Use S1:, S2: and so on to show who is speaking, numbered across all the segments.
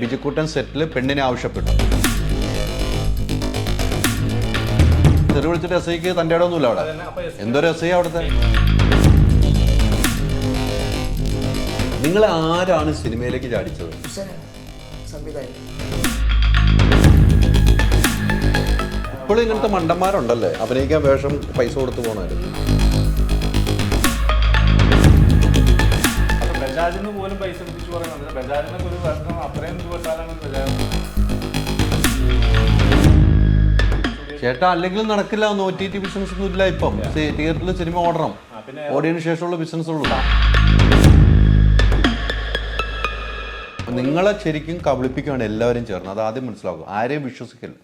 S1: ബിജുക്കുട്ടൻ സെറ്റിൽ പെണ്ണിനെ ആവശ്യപ്പെട്ടു. തെറി വിളിച്ചിട്ട് എസ് ഐക്ക് തന്റെ ഇടമൊന്നുമില്ല അവിടെ. എന്തൊരു എസ് ഐ അവിടുത്തെ നിങ്ങൾ ആരാണ് സിനിമയിലേക്ക് ചാടിച്ചത്? ഇപ്പോഴും ഇങ്ങനത്തെ മണ്ടന്മാരുണ്ടല്ലേ? അഭിനയിക്കാൻ വേഷം പൈസ കൊടുത്തു പോകണമായിരുന്നു
S2: ബജാജിന് പോലും പൈസ പിടിച്ചു പറയുന്നത് ബജാജിനൊക്കെ ഒരു വർഷം അത്രയും ദിവസം ബജാജ്.
S1: ചേട്ടാ അല്ലെങ്കിൽ നടക്കില്ല. ഒന്നും ഒ ടി ടി ബിസിനസ് ഒന്നും ഇല്ല ഇപ്പം. തിയേറ്ററിൽ സിനിമ ഓടണം. ഓടിയതിനു ശേഷമുള്ള ബിസിനസ് ഉള്ളൂ. നിങ്ങളെ ശരിക്കും കബളിപ്പിക്കുകയാണ് എല്ലാവരും ചേർന്ന്. അത് ആദ്യം മനസ്സിലാക്കുക. ആരെയും വിശ്വസിക്കില്ല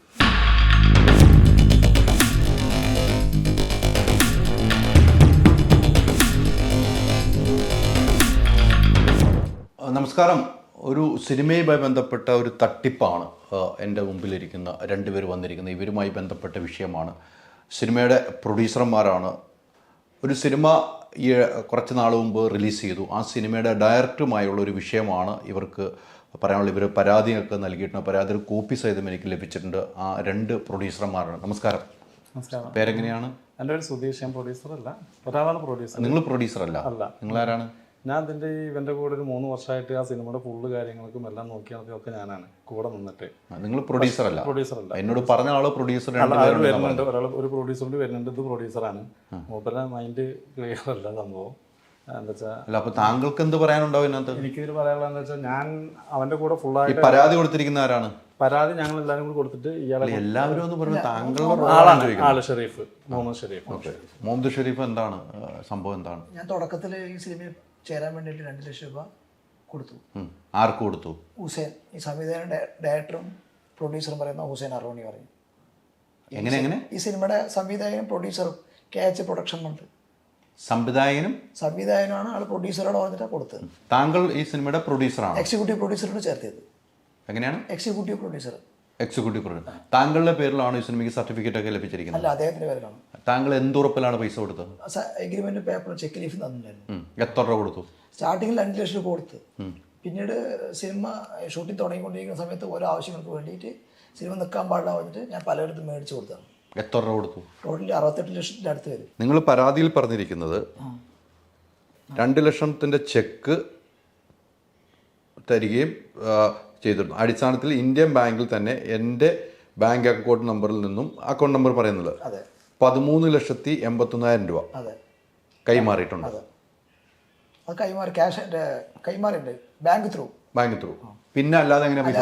S1: നമസ്കാരം. ഒരു സിനിമയുമായി ബന്ധപ്പെട്ട ഒരു തട്ടിപ്പാണ് എന്റെ മുമ്പിലിരിക്കുന്ന രണ്ടുപേർ വന്നിരിക്കുന്നത് ഇവരുമായി ബന്ധപ്പെട്ട വിഷയമാണ്. സിനിമയുടെ പ്രൊഡ്യൂസർമാരാണ്. ഒരു സിനിമ ഈ കുറച്ച് നാൾ മുമ്പ് റിലീസ് ചെയ്തു. ആ സിനിമയുടെ ഡയറക്ടറുമായുള്ള ഒരു വിഷയമാണ് ഇവർക്ക് പറയാനുള്ള ഇവർ പരാതിയൊക്കെ നൽകിയിട്ടുണ്ട്. പരാതി ഒരു കോപ്പി സഹിതം എനിക്ക് ലഭിച്ചിട്ടുണ്ട്. ആ രണ്ട് പ്രൊഡ്യൂസർമാരാണ്. നമസ്കാരം.
S2: നമസ്കാരം.
S1: പേരെങ്ങനെയാണ്?
S2: എന്റെ ഒരു സുധീഷ്. ഞാൻ പ്രൊഡ്യൂസർ അല്ല ഒരാളാണ് പ്രൊഡ്യൂസർ.
S1: നിങ്ങൾ പ്രൊഡ്യൂസർ അല്ല
S2: അല്ല.
S1: നിങ്ങളാരാണ്?
S2: ഞാൻ അതിന്റെ ഈ ഇവന്റെ കൂടെ ഒരു മൂന്ന് വർഷമായിട്ട് ആ സിനിമയുടെ ഫുള്ള് കാര്യങ്ങൾക്കും എല്ലാം നോക്കി നടത്തിയൊക്കെ ഞാനാണ്. കൂടെ നിന്നിട്ട്.
S1: നിങ്ങൾ പ്രൊഡ്യൂസർ അല്ല.
S2: പ്രൊഡ്യൂസർ അല്ല.
S1: എന്നോട് പറഞ്ഞ ആൾ പ്രൊഡ്യൂസർ
S2: വരുന്നുണ്ട്. ഒരാൾ ഒരു പ്രൊഡ്യൂസറിൽ വരുന്നുണ്ട്. ഇത് പ്രൊഡ്യൂസറാണ് മൂപ്പരുടെ മൈൻഡ് ക്ലിയർ അല്ല സംഭവം.
S1: അല്ല അപ്പൊ താങ്കൾക്ക് എന്ത് പറയാനുണ്ടാവും ഇതിനകത്ത്?
S2: എനിക്കിതിൽ പറയാനുള്ളതെന്ന് വെച്ചാൽ ഞാൻ അവന്റെ കൂടെ
S1: ഈ
S2: ഫുള്ളായിട്ട്
S1: പരാതി കൊടുത്തിരിക്കുന്ന ആരാണ്?
S2: പരാതി ഞങ്ങൾ എല്ലാവരും കൂടി കൊടുത്തിട്ട് ഇയാളെ
S1: എല്ലാവരും എന്ന് പറഞ്ഞു താങ്കളുടെ
S2: ആളാണ്. ആൾ ഷെരീഫ് മുഹമ്മദ് ഷെരീഫ്.
S1: മുഹമ്മദ് ഷെരീഫ് എന്താണ് സംഭവം എന്താണ്?
S3: ഞാൻ തുടക്കത്തിൽ ഈ സിനിമയിൽ ചേരാൻ വേണ്ടിയിട്ട് രണ്ട് ലക്ഷം രൂപ കൊടുത്തു.
S1: ആർക്ക് കൊടുത്തു?
S3: ഹുസൈൻ. ഈ സംവിധാനം ഡയറക്ടറും പ്രൊഡ്യൂസറും പറയുന്ന ഹുസൈൻ അറോണി പറയും.
S1: എങ്ങനെ എങ്ങനെ?
S3: ഈ സിനിമയുടെ സംവിധായകനും പ്രൊഡ്യൂസറും കെ എച്ച് പ്രൊഡക്ഷൻ ഉണ്ട്
S1: സംവിധായകനും?
S3: സംവിധായകനുമാണ് ആൾ പ്രൊഡ്യൂസറോട് പറഞ്ഞിട്ടാണ് കൊടുത്തത്.
S1: താങ്കൾ ഈ സിനിമയുടെ പ്രൊഡ്യൂസറാണ്?
S3: എക്സിക്യൂട്ടീവ് പ്രൊഡ്യൂസറോട് ചേർത്തത്
S1: എങ്ങനെയാണ്?
S3: എക്സിക്യൂട്ടീവ് പ്രൊഡ്യൂസർ
S1: എക്സിക്യൂട്ടീവ് പ്രൊഡ്യൂസർ താങ്കളുടെ പേരിലാണ് ഈ സിനിമയ്ക്ക് സർട്ടിഫിക്കറ്റ് ഒക്കെ ലഭിച്ചിരിക്കുന്നത്?
S3: അല്ല അദ്ദേഹത്തിന്റെ പേരിലാണ്.
S1: താങ്കൾ എന്തുറപ്പിലാണ് പൈസ കൊടുത്തത്?
S3: എഗ്രിമെന്റ് പേപ്പർ ചെക്ക് ലീഫ് തന്നിട്ടുണ്ടായിരുന്നു.
S1: എത്ര രൂപ കൊടുത്തു?
S3: സ്റ്റാർട്ടിങ്ങിൽ രണ്ട് ലക്ഷം രൂപ കൊടുത്ത്. പിന്നീട് സിനിമ ഷൂട്ടിംഗ് തുടങ്ങിക്കൊണ്ടിരിക്കുന്ന സമയത്ത് ഓരോ ആവശ്യങ്ങൾക്ക് വേണ്ടിയിട്ട് സിനിമ നിൽക്കാൻ പാടില്ല വന്നിട്ട് ഞാൻ പലയിടത്തും മേടിച്ചു കൊടുത്തതാണ്.
S1: എത്ര രൂപ കൊടുത്തു?
S3: ടോട്ടലി അറുപത്തെട്ട് ലക്ഷത്തിന്റെ അടുത്ത് വരും.
S1: നിങ്ങൾ പരാതിയിൽ പറഞ്ഞിരിക്കുന്നത് രണ്ട് ലക്ഷത്തിന്റെ ചെക്ക് തരികയും ചെയ്തിരുന്നു. അടിസ്ഥാനത്തിൽ ഇന്ത്യൻ ബാങ്കിൽ തന്നെ എന്റെ ബാങ്ക് അക്കൗണ്ട് നമ്പറിൽ നിന്നും അക്കൗണ്ട് നമ്പർ പറയുന്നത് പതിമൂന്ന് ലക്ഷത്തി എൺപത്തൊന്നായിരം രൂപ കൈമാറിയിട്ടുണ്ട്.
S3: അത്. കൈമാറി ക്യാഷ് കൈമാറിയിട്ടുണ്ട് ബാങ്ക് ത്രൂ.
S1: Bank through. പിന്നെ അല്ലാതെ എങ്ങനെ പൈസ?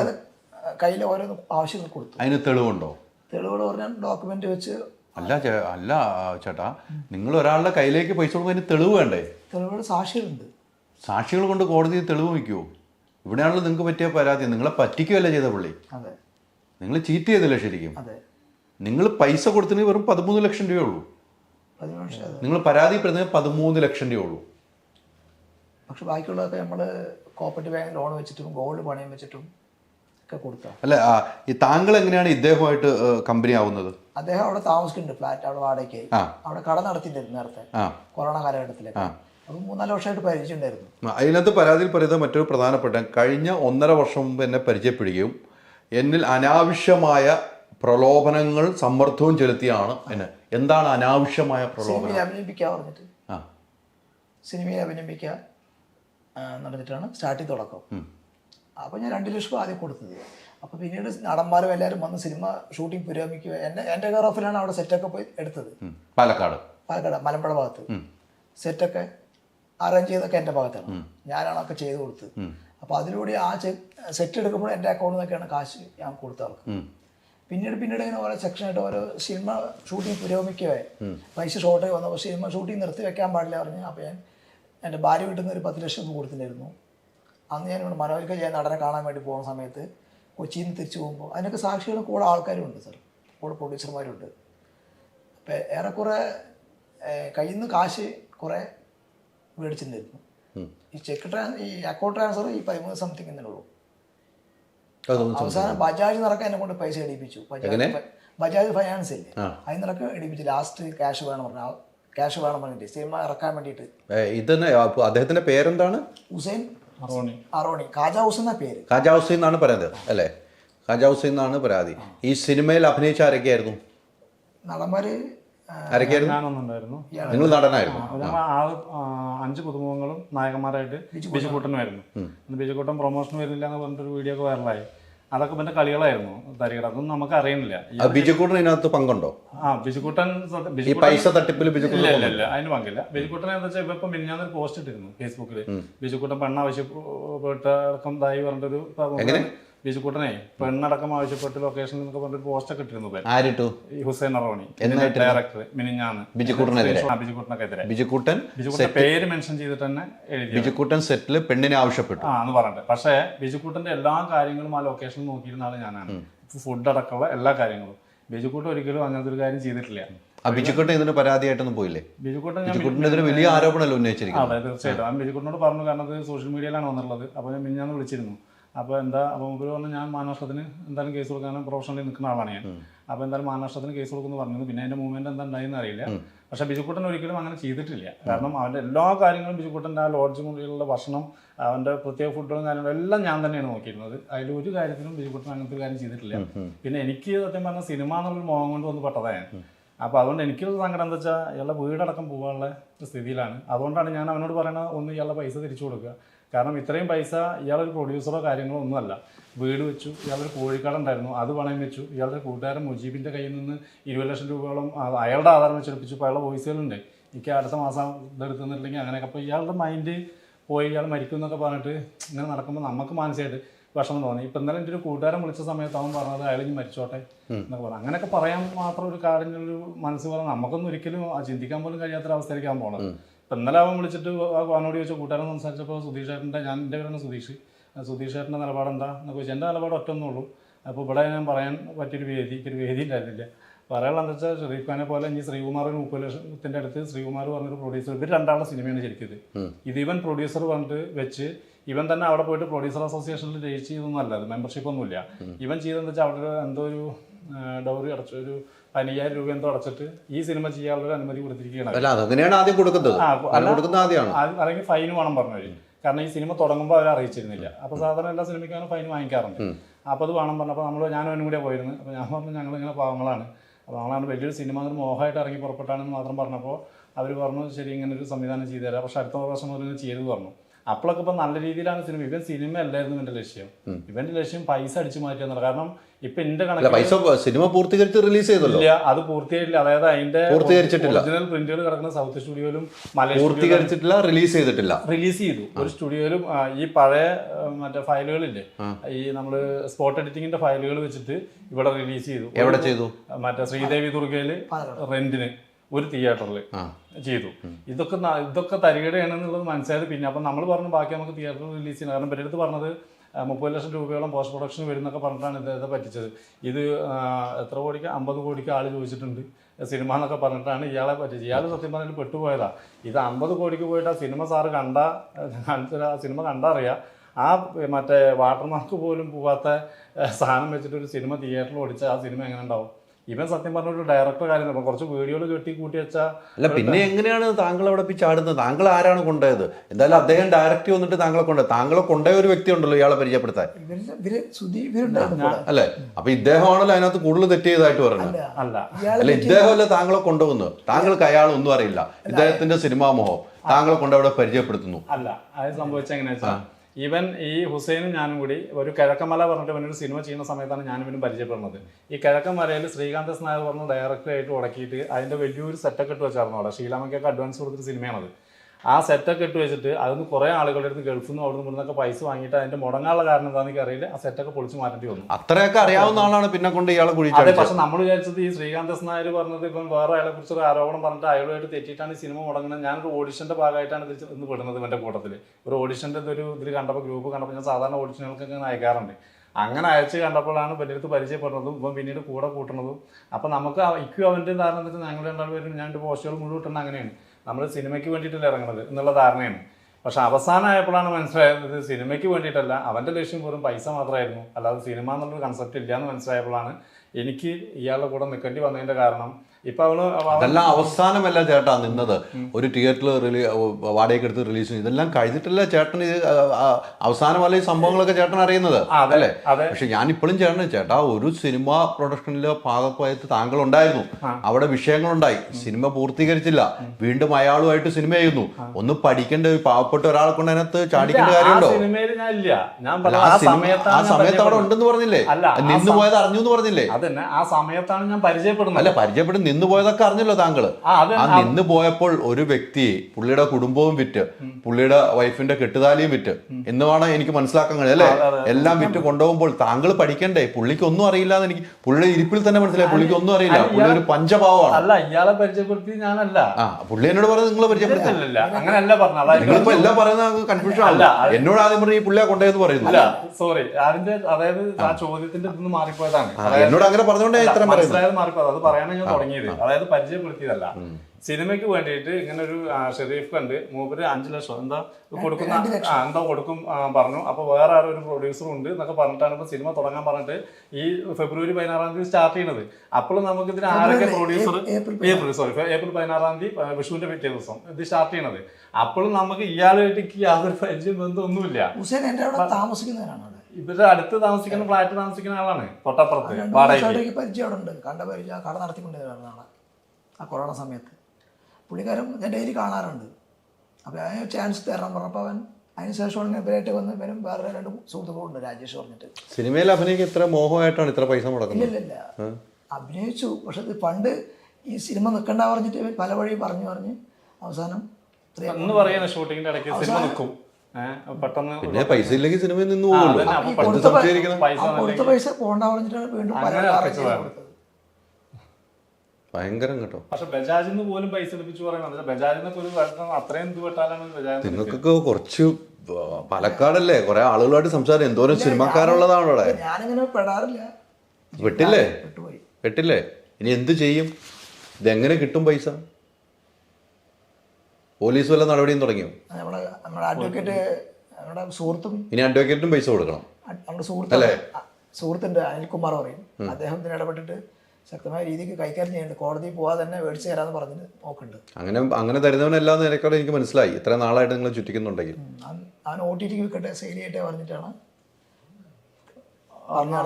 S3: കയ്യിൽ ഓരോ ആവശ്യങ്ങൾ കൊടുത്തു.
S1: അതിന് തെളിവുണ്ടോ?
S3: തെളിവുകൾ പറഞ്ഞാൽ ഡോക്യുമെന്റ് വെച്ച്
S1: അല്ല അല്ല ചേട്ടാ നിങ്ങൾ ഒരാളുടെ കയ്യിലേക്ക് പൈസ കൊടുക്കുമ്പോൾ അതിന് തെളിവ് വേണ്ടേ?
S3: തെളിവുകൾ സാക്ഷികളുണ്ട്.
S1: സാക്ഷികൾ കൊണ്ട് കോടതി തെളിവ് വയ്ക്കുമോ ഇവിടെയാണല്ലോ നിങ്ങൾക്ക് പറ്റിയ പരാതി. നിങ്ങളെ പറ്റിക്കുകയല്ല ചെയ്ത പുള്ളി? നിങ്ങൾ ചീറ്റ് ചെയ്തില്ല ശരിക്കും? നിങ്ങൾ പൈസ കൊടുത്തിന് വെറും പതിമൂന്ന് ലക്ഷം രൂപയേ ഉള്ളൂ. നിങ്ങൾ പരാതിപ്പെടുന്നത് പതിമൂന്ന് ലക്ഷം രൂപ ഉള്ളൂ.
S3: പക്ഷെ ബാക്കിയുള്ളതൊക്കെ നമ്മൾ കോപ്പറേറ്റീവ് ബാങ്ക് ലോൺ വെച്ചിട്ടും ഗോൾഡ് പണയം വെച്ചിട്ടും ഒക്കെ കൊടുക്കാം
S1: അല്ല ഈ താങ്കൾ എങ്ങനെയാണ് ഇദ്ദേഹമായിട്ട് കമ്പനി ആവുന്നത്?
S3: അദ്ദേഹം അവിടെ താമസിക്കുന്നുണ്ട് ഫ്ലാറ്റ് അവിടെ വാടകയ്ക്ക്. അവിടെ കട നടത്തിയിട്ടുണ്ട് നേരത്തെ. കൊറോണ കാലഘട്ടത്തിലേക്ക്. അപ്പം മൂന്നാൽ വർഷമായിട്ട് പരിചയമുണ്ടായിരുന്നു.
S1: അതിനകത്ത് പരാതിയിൽ പറയുന്നത് മറ്റൊരു പ്രധാനപ്പെട്ട കഴിഞ്ഞ ഒന്നര വർഷം മുമ്പ് എന്നെ പരിചയപ്പെടുകയും എന്നിൽ അനാവശ്യമായ പ്രലോഭനങ്ങൾ സമ്മർദ്ദവും ചെലുത്തിയാണ് എന്നെ. എന്താണ് അനാവശ്യമായ പ്രലോഭനം?
S3: അഭിനയിപ്പിക്കുക പറഞ്ഞിട്ട്. സിനിമയിൽ അഭിനയിപ്പിക്കുക നടന്നിട്ടാണ് സ്റ്റാർട്ടിങ് തുടക്കം. അപ്പോൾ ഞാൻ രണ്ട് ലക്ഷം ആദ്യം കൊടുത്തത്. അപ്പോൾ പിന്നീട് നടന്മാരും എല്ലാവരും വന്ന് സിനിമ ഷൂട്ടിംഗ് പുരോഗമിക്കുക. എന്റെ എന്റെ കെയർ ഓഫിലാണ് അവിടെ സെറ്റൊക്കെ പോയി എടുത്തത്.
S1: പാലക്കാട്.
S3: പാലക്കാട് മലമ്പുഴ ഭാഗത്ത്. സെറ്റൊക്കെ അറേഞ്ച് ചെയ്തൊക്കെ എന്റെ ഭാഗത്താണ്. ഞാനാണ് ഒക്കെ ചെയ്ത് കൊടുത്തത്. അപ്പോൾ അതിലൂടെ ആ സെറ്റ് എടുക്കുമ്പോൾ എന്റെ അക്കൗണ്ടിൽ നിന്നൊക്കെയാണ് കാശ് ഞാൻ
S1: ഉം.
S3: പിന്നീട് പിന്നീട് ഇങ്ങനെ ഓരോ സെക്ഷനായിട്ട് ഓരോ സിനിമ ഷൂട്ടിംഗ് പുരോഗമിക്കുകയെ പൈസ ഷോർട്ടായി വന്നപ്പോൾ സിനിമ ഷൂട്ടിംഗ് നിർത്തി വെക്കാൻ പാടില്ല പറഞ്ഞ് അപ്പോൾ ഞാൻ എന്റെ ഭാര്യ വീട്ടിൽ നിന്ന് ഒരു പത്ത് ലക്ഷം കൊടുത്തിട്ടുണ്ടായിരുന്നു. അന്ന് ഞാൻ ഇവിടെ മനോഹരിക്ക ചെയ്യാൻ നടനെ കാണാൻ വേണ്ടി പോകുന്ന സമയത്ത് കൊച്ചിയിൽ നിന്ന് തിരിച്ചു പോകുമ്പോൾ അതിനൊക്കെ സാക്ഷികളും കൂടെ ആൾക്കാരും ഉണ്ട് സാർ കൂടെ പ്രൊഡ്യൂസർമാരുണ്ട് അപ്പം ഏറെക്കുറെ കയ്യിൽ നിന്ന് കാശ് കുറേ മേടിച്ചിട്ടുണ്ടായിരുന്നു ഈ ചെക്ക് ട്രാൻസ് ഈ അക്കൗണ്ട് ട്രാൻസ്ഫർ ഈ പതിമൂന്ന് സംതിങ് എന്നേ ഉള്ളൂ. അവസാനം ബജാജ് നടക്കാൻ എന്നെ കൊണ്ട് പൈസ എടുപ്പിച്ചു? ബജാജ് ബജാജ് ഫൈനാൻസ് ഇല്ലേ?
S1: അതിന്
S3: അതിൽ നിന്നൊക്കെ എടുപ്പിച്ചു ലാസ്റ്റ് ക്യാഷ് വേണം പറഞ്ഞു. ക്യാഷ് വേണം പറഞ്ഞിട്ട് സിനിമ ഇറക്കാൻ വേണ്ടിയിട്ട്.
S1: ഇതന്നെ അദ്ദേഹത്തിന്റെ പേരെന്താണ്?
S3: ഹുസൈൻ
S2: അറോണി.
S3: കാജാ ഹുസൈൻ എന്ന പേര്?
S1: കാജാ ഹുസൈൻ എന്നാണ് പറയുന്നത് അല്ലേ? കാജാ ഹുസൈൻ എന്നാണ് പരാതി. ഈ സിനിമയിൽ അഭിനയിച്ച ആരൊക്കെയായിരുന്നു?
S3: നടന്മാര്
S1: നിങ്ങൾ നടനായിരുന്നു.
S2: ആ, അഞ്ച് പുതുമുഖങ്ങളും നായകന്മാരായിട്ട് ബിജുക്കൂട്ടനുമായിരുന്നു ആയിരുന്നു ബിജുക്കൂട്ടൻ പ്രൊമോഷൻ വരുന്നില്ല എന്ന് പറഞ്ഞിട്ടൊരു വീഡിയോ ഒക്കെ വൈറലായി അതൊക്കെ പിന്നെ കളികളായിരുന്നു തരികട അതൊന്നും നമുക്ക്
S1: ആ ബിജുക്കൂട്ടൻ ഇതിനകത്ത് പങ്കുണ്ടോ?
S2: ആ ബിജുക്കൂട്ടൻ
S1: പൈസ തട്ടിപ്പിൽ ബിജുക്കൂട്ടൻ
S2: ഇല്ല ഇല്ല ഇല്ല അതിന് പങ്കില്ല. ബിജുക്കൂട്ടൻ എന്താ വെച്ചാൽ ഇപ്പൊ മിനിഞ്ഞാന്ന് ഒരു പോസ്റ്റ് ഇട്ടിരുന്നു ഫേസ്ബുക്കിൽ ബിജുക്കൂട്ടൻ പെണ്ണ് ആവശ്യപ്പെട്ട അടക്കം ഇതായി പറഞ്ഞിട്ടൊരു? ബിജുക്കുട്ടനെ പെണ്ണടക്കം ആവശ്യപ്പെട്ട് ലൊക്കേഷൻ എന്നൊക്കെ പറഞ്ഞൊരു പോസ്റ്റ് ഒക്കെ ഇട്ടിരുന്നു.
S1: ആരിട്ടു?
S2: ഈ ഹുസൈൻ അറോണി. ഡയറക്ടർ മിനിഞ്ഞാന്ന്.
S1: ബിജുക്കൂട്ടനെതിരെ.
S2: ആ, ബിജുക്കുട്ടനെതിരെ
S1: ബിജുക്കൂട്ടൻ
S2: ബിജുക്കുട്ടൻ പേര് മെൻഷൻ ചെയ്തിട്ട് തന്നെ എഴുതി
S1: ബിജുക്കൂട്ടൻ സെറ്റിൽ പെണ്ണിനെ ആവശ്യപ്പെട്ടു.
S2: ആന്ന് എന്ന് പറഞ്ഞിട്ട്. പക്ഷേ ബിജുക്കൂട്ടന്റെ എല്ലാ കാര്യങ്ങളും ആ ലൊക്കേഷനിൽ നോക്കിയിരുന്ന ആൾ ഞാനാണ്. ഫുഡ് അടക്കമുള്ള എല്ലാ കാര്യങ്ങളും. ബിജുക്കൂട്ടൻ ഒരിക്കലും അങ്ങനത്തെ ഒരു കാര്യം ചെയ്തിട്ടില്ല.
S1: ബിജുക്കൂട്ടൻ ഇതിന് പരാതിയായിട്ടൊന്നും പോയില്ലേ?
S2: ബിജുക്കൂട്ടൻ ഞാൻ
S1: വലിയ ആരോപണമല്ലോ ഉന്നയിച്ചിരിക്കുന്നത്?
S2: അതെ തീർച്ചയായിട്ടും. ബിജുക്കുട്ടിനോട് പറഞ്ഞു കാരണം അത് സോഷ്യൽ മീഡിയയിലാണ് വന്നിട്ടുള്ളത് അപ്പൊ ഞാൻ മിഞ്ഞാന്ന് വിളിച്ചിരുന്നു. അപ്പോൾ എന്താ അപ്പോൾ മുമ്പ് പറഞ്ഞു ഞാൻ മാനനഷ്ടത്തിന് എന്തായാലും കേസ് കൊടുക്കാനും പ്രൊഫഷണലി നിൽക്കുന്ന ആളാണ് ഞാൻ. അപ്പോൾ എന്തായാലും മാനനഷ്ടത്തിന് കേസ് കൊടുക്കുന്നു പറഞ്ഞത് പിന്നെ അതിന്റെ മൂവ്മെന്റ് എന്താ ഉണ്ടായെന്ന് അറിയില്ല. പക്ഷെ ബിജുക്കുട്ടൻ ഒരിക്കലും അങ്ങനെ ചെയ്തിട്ടില്ല. കാരണം അവന്റെ എല്ലാ കാര്യങ്ങളും ബിജുക്കുട്ടന്റെ ആ ലോഡ്ജ് മുറിയിലുള്ള ഭക്ഷണം അവന്റെ പ്രത്യേക ഫുഡുകളും കാര്യങ്ങളും എല്ലാം ഞാൻ തന്നെയാണ് നോക്കിയിരുന്നത്. അതിൽ ഒരു കാര്യത്തിലും ബിജുക്കുട്ടൻ അങ്ങനത്തെ കാര്യം ചെയ്തിട്ടില്ല. പിന്നെ എനിക്ക് സത്യം പറഞ്ഞാൽ സിനിമ എന്നുള്ളൊരു മോഹം കൊണ്ട് വന്ന് പെട്ടതാണ് അപ്പോൾ അതുകൊണ്ട് എനിക്കൊരു സങ്കടം എന്താ വെച്ചാൽ ഇയാളുടെ വീടടക്കം പോകാനുള്ള സ്ഥിതിയിലാണ്. അതുകൊണ്ടാണ് ഞാൻ അവനോട് പറയുന്നത് ഒന്ന് ഇയാളുടെ പൈസ തിരിച്ചു കൊടുക്കുക. കാരണം ഇത്രയും പൈസ ഇയാളൊരു പ്രൊഡ്യൂസറോ കാര്യങ്ങളോ ഒന്നുമല്ല. വീട് വെച്ചു ഇയാളൊരു കോഴിക്കട ഉണ്ടായിരുന്നു അത് പണയം വെച്ചു. ഇയാളുടെ കൂട്ടുകാരൻ മുജീബിന്റെ കയ്യിൽ നിന്ന് ഇരുപത് ലക്ഷം രൂപയോളം അയാളുടെ ആധാരം വെച്ചെടുപ്പിച്ചു ഇപ്പോൾ അയാളുടെ വോയിസുകളുണ്ട്. എനിക്ക് അടുത്ത മാസം ഇതെടുത്ത് തന്നിട്ടില്ലെങ്കിൽ അങ്ങനെയൊക്കെ. അപ്പോൾ ഇയാളുടെ മൈൻഡ് പോയി ഇയാൾ മരിക്കും എന്നൊക്കെ പറഞ്ഞിട്ട് ഇങ്ങനെ നടക്കുമ്പോൾ നമുക്ക് മാനസികമായിട്ട് വിഷമം തോന്നി. ഇപ്പം ഇന്നലെ എന്റെ ഒരു കൂട്ടുകാരൻ വിളിച്ച സമയത്ത് അവൻ പറഞ്ഞത് അയാൾ ഇനി മരിച്ചോട്ടെ എന്നൊക്കെ പറഞ്ഞു. അങ്ങനെയൊക്കെ പറയാൻ മാത്രം ഒരു കാടിന്റെ ഒരു മനസ്സ് പറഞ്ഞാൽ നമുക്കൊന്നും ഒരിക്കലും ആ ചിന്തിക്കാൻ പോലും കഴിയാത്തൊരവസ്ഥയിലേക്കാണ് പോണത്. ഇപ്പം ഇന്നലെ അവൻ വിളിച്ചിട്ട് ആ അവനോട് ചോദിച്ചു കൂട്ടുകാരൻ സംസാരിച്ചപ്പോൾ സുധീഷ് ചേട്ടന്റെ ഞാൻ എന്റെ പേരാണ് സുധീഷ്. സുധീഷ് ചേട്ടന്റെ നിലപാട് എന്താ എന്നൊക്കെ ചോദിച്ചു. എന്റെ നിലപാട് ഒറ്റൊന്നേ ഉള്ളൂ. അപ്പോൾ ഇവിടെ ഞാൻ പറയാൻ പറ്റിയൊരു വേദി ഒരു വേദി ഉണ്ടായിരുന്നില്ല. പറയാനുള്ളത് എന്താ വെച്ചാൽ ഷെറീഫ് ഖാനെ പോലെ ഇനി ശ്രീകുമാർ ഒരു മുപ്പത് ലക്ഷത്തിന്റെ അടുത്ത് ശ്രീകുമാർ പറഞ്ഞൊരു പ്രൊഡ്യൂസർ ഇവർ രണ്ടാളുടെ സിനിമയാണ് ശരിക്കും ഇത്. ഇത് ഇവൻ പ്രൊഡ്യൂസർ പറഞ്ഞിട്ട് വെച്ച് ഇവൻ തന്നെ അവിടെ പോയിട്ട് പ്രൊഡ്യൂസർ അസോസിയേഷനിൽ രജിസ്റ്റർ ചെയ്തൊന്നുമല്ല അത് മെമ്പർഷിപ്പ് ഒന്നുമില്ല. ഇവൻ ചെയ്തതെന്ന് വെച്ചാൽ അവിടെ എന്തോ ഒരു ഡൗറി അടച്ചു ഒരു പതിനയ്യായിരം രൂപ എന്തോ അടച്ചിട്ട് ഈ സിനിമ ചെയ്യാനുള്ള ഒരു അനുമതി കൊടുത്തിരിക്കുകയാണ്.
S1: അല്ല അതങ്ങനെയാണ് ആദ്യം കൊടുക്കുന്നത്. കൊടുക്കുന്നത് ആദ്യമാണ്.
S2: ആദ്യം അല്ലെങ്കിൽ ഫൈൻ വേണം പറഞ്ഞു കഴിഞ്ഞു കാരണം ഈ സിനിമ തുടങ്ങുമ്പോൾ അവർ അറിയിച്ചിരുന്നില്ല. അപ്പോൾ സാധാരണ എല്ലാ സിനിമയ്ക്കാണ് ഫൈൻ വാങ്ങിക്കാറുണ്ട്. അപ്പോൾ അത് വേണം പറഞ്ഞപ്പോൾ നമ്മൾ ഞാനും അവനും കൂടെ പോയിരുന്നു. അപ്പോൾ ഞാൻ പറഞ്ഞു ഞങ്ങൾ ഇങ്ങനെ പാവങ്ങളാണ് അപ്പോൾ നമ്മളാണ് വലിയൊരു സിനിമ ഒരു മോഹമായിട്ട് ഇറങ്ങി പുറപ്പെട്ടാണെന്ന് മാത്രം പറഞ്ഞപ്പോൾ അവർ പറഞ്ഞു ശരി ഇങ്ങനെ ഒരു സംവിധാനം ചെയ്തു തരാം. പക്ഷെ അടുത്ത പ്രാവശ്യം മുതൽ ഇങ്ങനെ ചെയ്തു പറഞ്ഞു. അപ്പോഴൊക്കെ ഇപ്പം നല്ല രീതിയിലാണ് സിനിമ. ഇവൻ സിനിമ അല്ലായിരുന്നു ഇവന്റെ ലക്ഷ്യം. ഇവന്റെ ലക്ഷ്യം പൈസ അടിച്ചു മാറ്റുക എന്നുള്ളത് കാരണം ഇപ്പം
S1: എന്റെ
S2: കണക്ക്
S1: പൈസ സിനിമ പൂർത്തീകരിച്ച് റിലീസ് ചെയ്തല്ലോ.
S2: ഇല്ല അത് പൂർത്തിയായിട്ടില്ല അതായത് അതിന്റെ
S1: പൂർത്തീകരിച്ചിട്ടില്ല.
S2: ഒറിജിനൽ പ്രിന്റുകൾ കിടക്കുന്ന സൗത്ത് സ്റ്റുഡിയോയിലും മലയാളം
S1: പൂർത്തീകരിച്ചിട്ടില്ല റിലീസ് ചെയ്തിട്ടില്ല.
S2: റിലീസ് ചെയ്തു. ഒരു സ്റ്റുഡിയോയിലും ഈ പഴയ മറ്റേ ഫയലുകളില്ലേ ഈ നമ്മൾ സ്പോട്ട് എഡിറ്റിംഗിന്റെ ഫയലുകൾ വെച്ചിട്ട് ഇവിടെ റിലീസ് ചെയ്തു.
S1: എവിടെ ചെയ്തു?
S2: മറ്റേ ശ്രീദേവി ദുർഗയിൽ റെന്റിന് ഒരു തിയേറ്ററിൽ ചെയ്തു. ഇതൊക്കെ ഇതൊക്കെ തരികടയാണെന്നുള്ളത് മനസ്സിലായത് പിന്നെ. അപ്പം നമ്മൾ പറഞ്ഞു ബാക്കി നമുക്ക് തിയേറ്ററിൽ റിലീസ് ചെയ്യണം. കാരണം ഇവരുടെ അടുത്ത് പറഞ്ഞത് മുപ്പത് ലക്ഷം രൂപയോളം പോസ്റ്റ് പ്രൊഡക്ഷൻ വരുന്നൊക്കെ പറഞ്ഞിട്ടാണ് ഇദ്ദേഹത്തെ പറ്റിച്ചത്. ഇത് എത്ര കോടിക്ക്? അമ്പത് കോടിക്ക് ആൾ ചോദിച്ചിട്ടുണ്ട്. സിനിമ എന്നൊക്കെ പറഞ്ഞിട്ടാണ് ഇയാളെ പറ്റിച്ചത്. ഇയാൾ സത്യം പറഞ്ഞാൽ പെട്ടുപോയതാ. ഇത് അമ്പത് കോടിക്ക് പോയിട്ട് ആ സിനിമ സാറ് കണ്ട ആ സിനിമ കണ്ടറിയാം. ആ മറ്റേ വാട്ടർമാർക്ക് പോലും പോവാത്ത സാധനം വെച്ചിട്ട് ഒരു സിനിമ തിയേറ്ററിൽ ഓടിച്ചാൽ ആ സിനിമ എങ്ങനെ ഉണ്ടാവും? ഇവൻ സത്യം പറഞ്ഞ ഒരു ഡയറക്ടർ കാര്യം നമ്മൾ കുറച്ച് വീഡിയോകൾ കെട്ടി കൂട്ടി വെച്ചാൽ
S1: അല്ല പിന്നെ എങ്ങനെയാണ് താങ്കൾ അവിടെ ചാടുന്നത്? താങ്കൾ ആരാണ് കൊണ്ടുപോയത് എന്തായാലും അദ്ദേഹം ഡയറക്റ്റ് വന്നിട്ട് താങ്കളെ കൊണ്ടുപോയത് താങ്കളെ കൊണ്ടുപോയ ഒരു വ്യക്തി ഉണ്ടല്ലോ ഇയാളെ പരിചയപ്പെടുത്താൻ. അല്ലെ? അപ്പൊ ഇദ്ദേഹമാണല്ലോ അതിനകത്ത് കൂടുതൽ തെറ്റ് ചെയ്തതായിട്ട് പറയുന്നത്.
S2: അല്ല.
S1: അല്ല. ഇദ്ദേഹമല്ല താങ്കളെ കൊണ്ടുപോകുന്നു താങ്കൾക്ക് അയാൾ ഒന്നും അറിയില്ല ഇദ്ദേഹത്തിന്റെ സിനിമാ മോഹം താങ്കളെ കൊണ്ട് അവിടെ പരിചയപ്പെടുത്തുന്നു.
S2: അല്ല. അത് സംഭവിച്ച ഇവൻ ഈ ഹുസൈനും ഞാനും കൂടി ഒരു കിഴക്കമല പറഞ്ഞിട്ട് ഇവനൊരു സിനിമ ചെയ്യുന്ന സമയത്താണ് ഞാനും ഇവനും പരിചയപ്പെടുന്നത്. ഈ കിഴക്കമലയിൽ ശ്രീകാന്ത് സ്നായർ പറഞ്ഞ ഡയറക്ടറായിട്ട് ഉടക്കിയിട്ട് അതിന്റെ വലിയൊരു സെറ്റൊക്കെ ഇട്ട് വെച്ചായിരുന്നു അവിടെ. ഷീലാമയ്ക്കൊക്കെ അഡ്വാൻസ് കൊടുത്തൊരു സിനിമയാണത് ആ സെറ്റൊക്കെ ഇട്ട് വെച്ചിട്ട് അതൊന്ന് കുറേ ആളുകളുടെ അടുത്ത് ഗൾഫിൽ നിന്ന് അവിടെ നിന്ന് ഒക്കെ പൈസ വാങ്ങിയിട്ട് അതിന്റെ മുടങ്ങാനുള്ള കാരണം എന്താണെന്ന് അറിയില്ല. ആ സെറ്റൊക്കെ പൊളിച്ച് മാറ്റേണ്ടി വന്നു.
S1: അത്രയൊക്കെ അറിയാവുന്ന ആളാണ് പിന്നെ കൊണ്ട് ഇയാളെ
S2: അതെ പക്ഷെ നമ്മൾ വിചാരിച്ചത് ഈ ശ്രീകാന്ത് നായർ പറഞ്ഞത് ഇപ്പം വേറെ അയാളെ കുറിച്ച് ഒരു ആരോപണം പറഞ്ഞിട്ട് അയാളുമായിട്ട് തെറ്റിയിട്ടാണ് ഈ സിനിമ മുടങ്ങുന്നത്. ഞാനൊരു ഓഡിഷന്റെ ഭാഗമായിട്ടാണ് ഇത് ഇന്ന് പെടുന്നത് ഇവന്റെ കൂട്ടത്തിൽ ഒരു ഓഡിഷന്റെ ഒരു ഇതിൽ കണ്ടപ്പോൾ ഗ്രൂപ്പ് കണ്ടപ്പോൾ ഞാൻ സാധാരണ ഓഡിഷനുകൾക്കൊക്കെ അയക്കാറുണ്ട്. അങ്ങനെ അയച്ച് കണ്ടപ്പോഴാണ് വലിയ അടുത്ത് പരിചയപ്പെടുന്നതും ഇപ്പം പിന്നീട് കൂടെ കൂട്ടുന്നതും അപ്പം നമുക്ക് ഇക്കും അവന്റെ ധാരണ ഞങ്ങൾ രണ്ടാൾ പേരും ഞാൻ പോസ്റ്റുകൾ മുഴുവൻ ഇട്ടുന്നത് അങ്ങനെയാണ്. നമ്മൾ സിനിമയ്ക്ക് വേണ്ടിയിട്ടല്ല ഇറങ്ങുന്നത് എന്നുള്ള ധാരണയാണ്. പക്ഷെ അവസാനമായപ്പോഴാണ് മനസ്സിലായത് ഇത് സിനിമയ്ക്ക് വേണ്ടിയിട്ടല്ല അവന്റെ ലക്ഷ്യം വെറും പൈസ മാത്രമായിരുന്നു. അല്ലാതെ സിനിമ എന്നുള്ളൊരു കൺസെപ്റ്റ് ഇല്ല എന്ന് മനസ്സിലായപ്പോഴാണ് എനിക്ക് ഇയാളുടെ കൂടെ നിൽക്കേണ്ടി വന്നതിന്റെ കാരണം
S1: അതെല്ലാം അവസാനമല്ല ചേട്ടാ നിന്നത്. ഒരു തിയേറ്ററിൽ റിലീ വാടകയ്ക്ക് എടുത്ത് റിലീസ് ചെയ്തു. ഇതെല്ലാം കഴിഞ്ഞിട്ടല്ല ചേട്ടൻ ഇത് അവസാനമല്ല ഈ സംഭവങ്ങളൊക്കെ ചേട്ടൻ അറിയുന്നത്
S2: അതല്ലേ.
S1: പക്ഷെ ഞാൻ ഇപ്പോഴും ചേട്ടൻ ചേട്ടാ ഒരു സിനിമ പ്രൊഡക്ഷനിലെ ഭാഗമായിട്ട് താങ്കൾ ഉണ്ടായിരുന്നു അവിടെ വിഷയങ്ങളുണ്ടായി. സിനിമ പൂർത്തീകരിച്ചില്ല. വീണ്ടും അയാളുമായിട്ട് സിനിമ ചെയ്യുന്നു. ഒന്ന് പഠിക്കേണ്ട ഒരു പാവപ്പെട്ട ഒരാളെ കൊണ്ട് അതിനകത്ത് ചാടിക്കേണ്ട കാര്യമുണ്ടോ? ആ സമയത്ത് അവിടെ ഉണ്ടെന്ന് പറഞ്ഞില്ലേ? നിന്ന് പോയത് അറിഞ്ഞു എന്ന് പറഞ്ഞില്ലേ?
S2: അതന്നെ ആ സമയത്താണ് ഞാൻ പരിചയപ്പെടുന്നത്.
S1: അല്ല പരിചയപ്പെട്ട് നിന്ന് പോയതൊക്കെ അറിഞ്ഞല്ലോ താങ്കൾ
S2: ആ,
S1: നിന്ന് പോയപ്പോൾ ഒരു വ്യക്തി പുള്ളിയുടെ കുടുംബവും വിറ്റ് പുള്ളിയുടെ വൈഫിന്റെ കെട്ടുതാലിയും വിറ്റ് എന്ന് വേണം എനിക്ക് മനസ്സിലാക്കാൻ കഴിയും അല്ലേ? എല്ലാം വിറ്റ് കൊണ്ടുപോകുമ്പോൾ താങ്കൾ പഠിക്കണ്ടേ? പുള്ളിക്ക് ഒന്നും അറിയില്ല എന്ന് എനിക്ക് പുള്ളിയുടെ ഇരിപ്പിൽ തന്നെ മനസ്സിലായി പുള്ളിക്ക് ഒന്നും അറിയില്ല. പുള്ളി ഒരു പഞ്ചഭാവമാണ്.
S2: അല്ല ഇയാളെ പരിചയപ്പെടുത്തി ഞാനല്ല.
S1: ആ പുള്ളി എന്നോട് പറഞ്ഞത് നിങ്ങൾ പരിചയപ്പെടുത്തില്ല.
S2: അങ്ങനല്ല അങ്ങനെയല്ല പറഞ്ഞത്
S1: നിങ്ങളിപ്പോ എല്ലാം പറയുന്നത് കൺഫ്യൂഷൻ
S2: അല്ല,
S1: എന്നോട് ആദ്യം പറഞ്ഞ ഈ പുള്ളിയെ കൊണ്ടുപോയെന്ന് പറയുന്നു
S2: അല്ല സോറി അതിന്റെ അതായത് ആ ചോദ്യത്തിന്റെ ഇതൊന്ന് മാറിപ്പോയതാണ്.
S1: എന്നോട് അങ്ങനെ പറഞ്ഞുകൊണ്ടേ ഇത്ര
S2: മനസ്സിലായത് മാറിപ്പോയത് അത് പറയാനാണ് ഞാൻ തുടങ്ങിയത്. അതായത് പരിചയപ്പെടുത്തിയതല്ല. സിനിമയ്ക്ക് വേണ്ടിയിട്ട് ഇങ്ങനെ ഒരു ഷെരീഫ് കണ്ട് മൂപ്പര് അഞ്ചു ലക്ഷം എന്താ കൊടുക്കുന്ന എന്താ കൊടുക്കും പറഞ്ഞു. അപ്പൊ വേറെ ആരോ ഒരു പ്രൊഡ്യൂസറും ഉണ്ട് എന്നൊക്കെ പറഞ്ഞിട്ടാണ് ഇപ്പൊ സിനിമ തുടങ്ങാൻ പറഞ്ഞിട്ട് ഈ ഫെബ്രുവരി പതിനാറാം തീയതി സ്റ്റാർട്ട് ചെയ്യുന്നത് അപ്പോഴും നമുക്ക് ഇതിന് ആരൊക്കെ പ്രൊഡ്യൂസർ
S3: ഏപ്രിൽ
S2: സോറി ഏപ്രിൽ പതിനാറാം തീയതി വിഷുവിന്റെ പിറ്റേ ദിവസം ഇത് സ്റ്റാർട്ട് ചെയ്യണത്. അപ്പോഴും നമുക്ക് ഇയാളുമായിട്ട് യാതൊരു പരിചയം ബന്ധമൊന്നുമില്ല
S3: താമസിക്കുന്നവരാണ്
S2: ഇവരുടെ അടുത്ത് താമസിക്കുന്ന ഫ്ലാറ്റ് താമസിക്കുന്ന ആളാണ്. തൊട്ടപ്പുറത്ത് വാടകയ്ക്ക്.
S3: പരിചയം അവിടെ ഉണ്ട്. കണ്ട പരിചയം കട നടത്തിക്കൊണ്ടിരുന്ന ആ കൊറോണ സമയത്ത്. പുള്ളിക്കാരൻ ഞാൻ ഡെയിലി കാണാറുണ്ട്. അപ്പോൾ അതിന് ചാൻസ് തരണം പറഞ്ഞപ്പോൾ അവൻ അതിനുശേഷം ഇവരായിട്ട് വന്ന് ഇവരും വേറെ രണ്ട് സുഹൃത്തുക്കളുണ്ട് രാജേഷ് പറഞ്ഞിട്ട്.
S1: സിനിമയിൽ അഭിനയിക്കാൻ ഇത്ര മോഹമായിട്ടാണ് ഇത്ര പൈസ മുടക്കുന്നത്.
S3: ഇല്ലില്ല അഭിനയിച്ചു. പക്ഷെ ഇത് പണ്ട് ഈ സിനിമ നിൽക്കണ്ട പറഞ്ഞിട്ട് പല വഴി പറഞ്ഞു പറഞ്ഞ്. അവസാനം
S2: എന്ന് പറയുന്ന ഷൂട്ടിങ്ങിന്റെ ഇടയ്ക്ക് സിനിമ നിൽക്കും
S1: പിന്നെ പൈസ ഇല്ലെങ്കിൽ സിനിമയിൽ നിന്ന്
S3: പോകുള്ളൂ
S2: പൈസ
S3: പോകണ്ട വീണ്ടും
S1: ഭയങ്കരം കേട്ടോ.
S2: പക്ഷെ ബജാജിന്ന് പോലും പൈസ ലഭിച്ചു പറയുന്നത് ബജാജിൽ ഒരു അത്രയും ബജാജ്
S1: നിങ്ങൾക്കൊക്കെ കുറച്ച് പാലക്കാടല്ലേ? കുറെ ആളുകളായിട്ട് സംസാരം. എന്തോരം സിനിമക്കാരുള്ളതാണ് അവിടെ
S3: ഞാനിങ്ങനെ പെടാറില്ല.
S1: വിട്ടില്ലേ?
S3: വിട്ടുപോയി
S1: വിട്ടില്ലേ? ഇനി എന്ത് ചെയ്യും? ഇതെങ്ങനെ കിട്ടും പൈസ? പോലീസ് വല്ല നടപടിയും തുടങ്ങിയോ?
S3: നമ്മളെ നമ്മുടെ അഡ്വക്കേറ്റ് നമ്മുടെ സുഹൃത്തും
S1: ഇനി അഡ്വക്കേറ്റും പൈസ കൊടുക്കണം.
S3: നമ്മുടെ സുഹൃത്ത് സുഹൃത്തിന്റെ അനിൽകുമാർ പറയും. അദ്ദേഹം ഇതിന് ഇടപെട്ടിട്ട് ശക്തമായ രീതിക്ക് കൈകാര്യം ചെയ്യുന്നുണ്ട്. കോടതി പോവാതെ തന്നെ മേടിച്ചു തരാന്ന് പറഞ്ഞിട്ട് നോക്കുന്നുണ്ട്.
S1: അങ്ങനെ അങ്ങനെ തരുന്നവനെല്ലാം നിനക്കാളും എനിക്ക് മനസ്സിലായി. ഇത്ര നാളായിട്ട് നിങ്ങൾ ചുറ്റിക്കുന്നുണ്ടെങ്കിൽ.
S3: അവൻ ഒ ടി ടിക്ക് വിൽക്കട്ടെ സെയിൽ ചെയ്യട്ടെ പറഞ്ഞിട്ടാണ്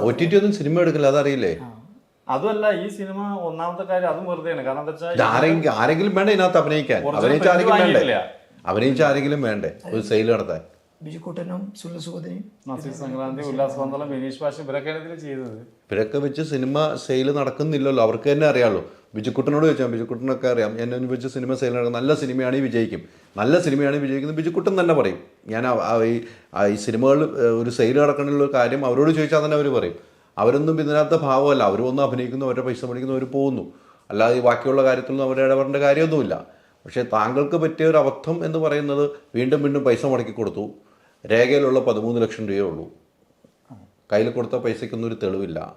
S1: ഒ ടി ടി ഒന്നും സിനിമ എടുക്കില്ല അതറിയില്ലേ?
S2: അതുമല്ല ഈ സിനിമ ഒന്നാമത്തെ കാര്യം അതും വെറുതെയാണ്. കാരണം എന്താ വെച്ചാൽ
S1: ആരെങ്കിലും വേണ്ട വേണ്ടേ ഇതിനകത്ത് അഭിനയിക്കാൻ?
S2: അഭിനയിച്ചാരെങ്കിലും
S1: അഭിനയിച്ച ആരെങ്കിലും വേണ്ടേ? അഭിനയിച്ച ആരെങ്കിലും വേണ്ടേ? ഒരു സെയിൽ നടത്താൻ.
S3: ബിജുക്കുട്ടനും സുല്ലു സുഗതിനും.
S2: നസീർ സംക്രാന്തി ഉല്ലാസ് പന്തളം ബിനീഷ് പാഷ ഇവരൊക്കെയാണ് ഇതിൽ ചെയ്തത്.
S1: ഇവരൊക്കെ വെച്ച് സിനിമ സെയിൽ നടക്കുന്നില്ലല്ലോ. അവർക്ക് തന്നെ അറിയാമല്ലോ ബിജുക്കുട്ടനോട് ചോദിച്ചാൽ ബിജുക്കുട്ടനൊക്കെ അറിയാം. എന്നെ വെച്ച് സിനിമ സെയിൽ നടക്കും നല്ല സിനിമയാണ് ഈ വിജയിക്കും. നല്ല സിനിമയാണ് വിജയിക്കുന്നത്. ബിജുക്കുട്ടൻ തന്നെ പറയും. ഞാൻ ഈ സിനിമകൾ സിനിമകളിൽ ഒരു സെയിൽ നടക്കണമെന്നുള്ള കാര്യം അവരോട് ചോദിച്ചാൽ തന്നെ അവർ പറയും. അവരൊന്നും ഇതിനകത്ത് ഭാവമല്ല. അവർ ഒന്നും അഭിനയിക്കുന്നു അവരുടെ പൈസ മേടിക്കുന്നു അവർ പോകുന്നു. അല്ലാതെ ഈ ബാക്കിയുള്ള കാര്യത്തിലൊന്നും അവർ ഇടപെടേണ്ട കാര്യമൊന്നുമില്ല. പക്ഷേ താങ്കൾക്ക് പറ്റിയ ഒരു അബദ്ധം എന്ന് പറയുന്നത് വീണ്ടും വീണ്ടും പൈസ മുടക്കി കൊടുത്തു. രേഖയിലുള്ള പതിമൂന്ന് ലക്ഷം രൂപയേ ഉള്ളൂ. കയ്യിൽ കൊടുത്ത പൈസയ്ക്കൊന്നും ഒരു തെളിവില്ല.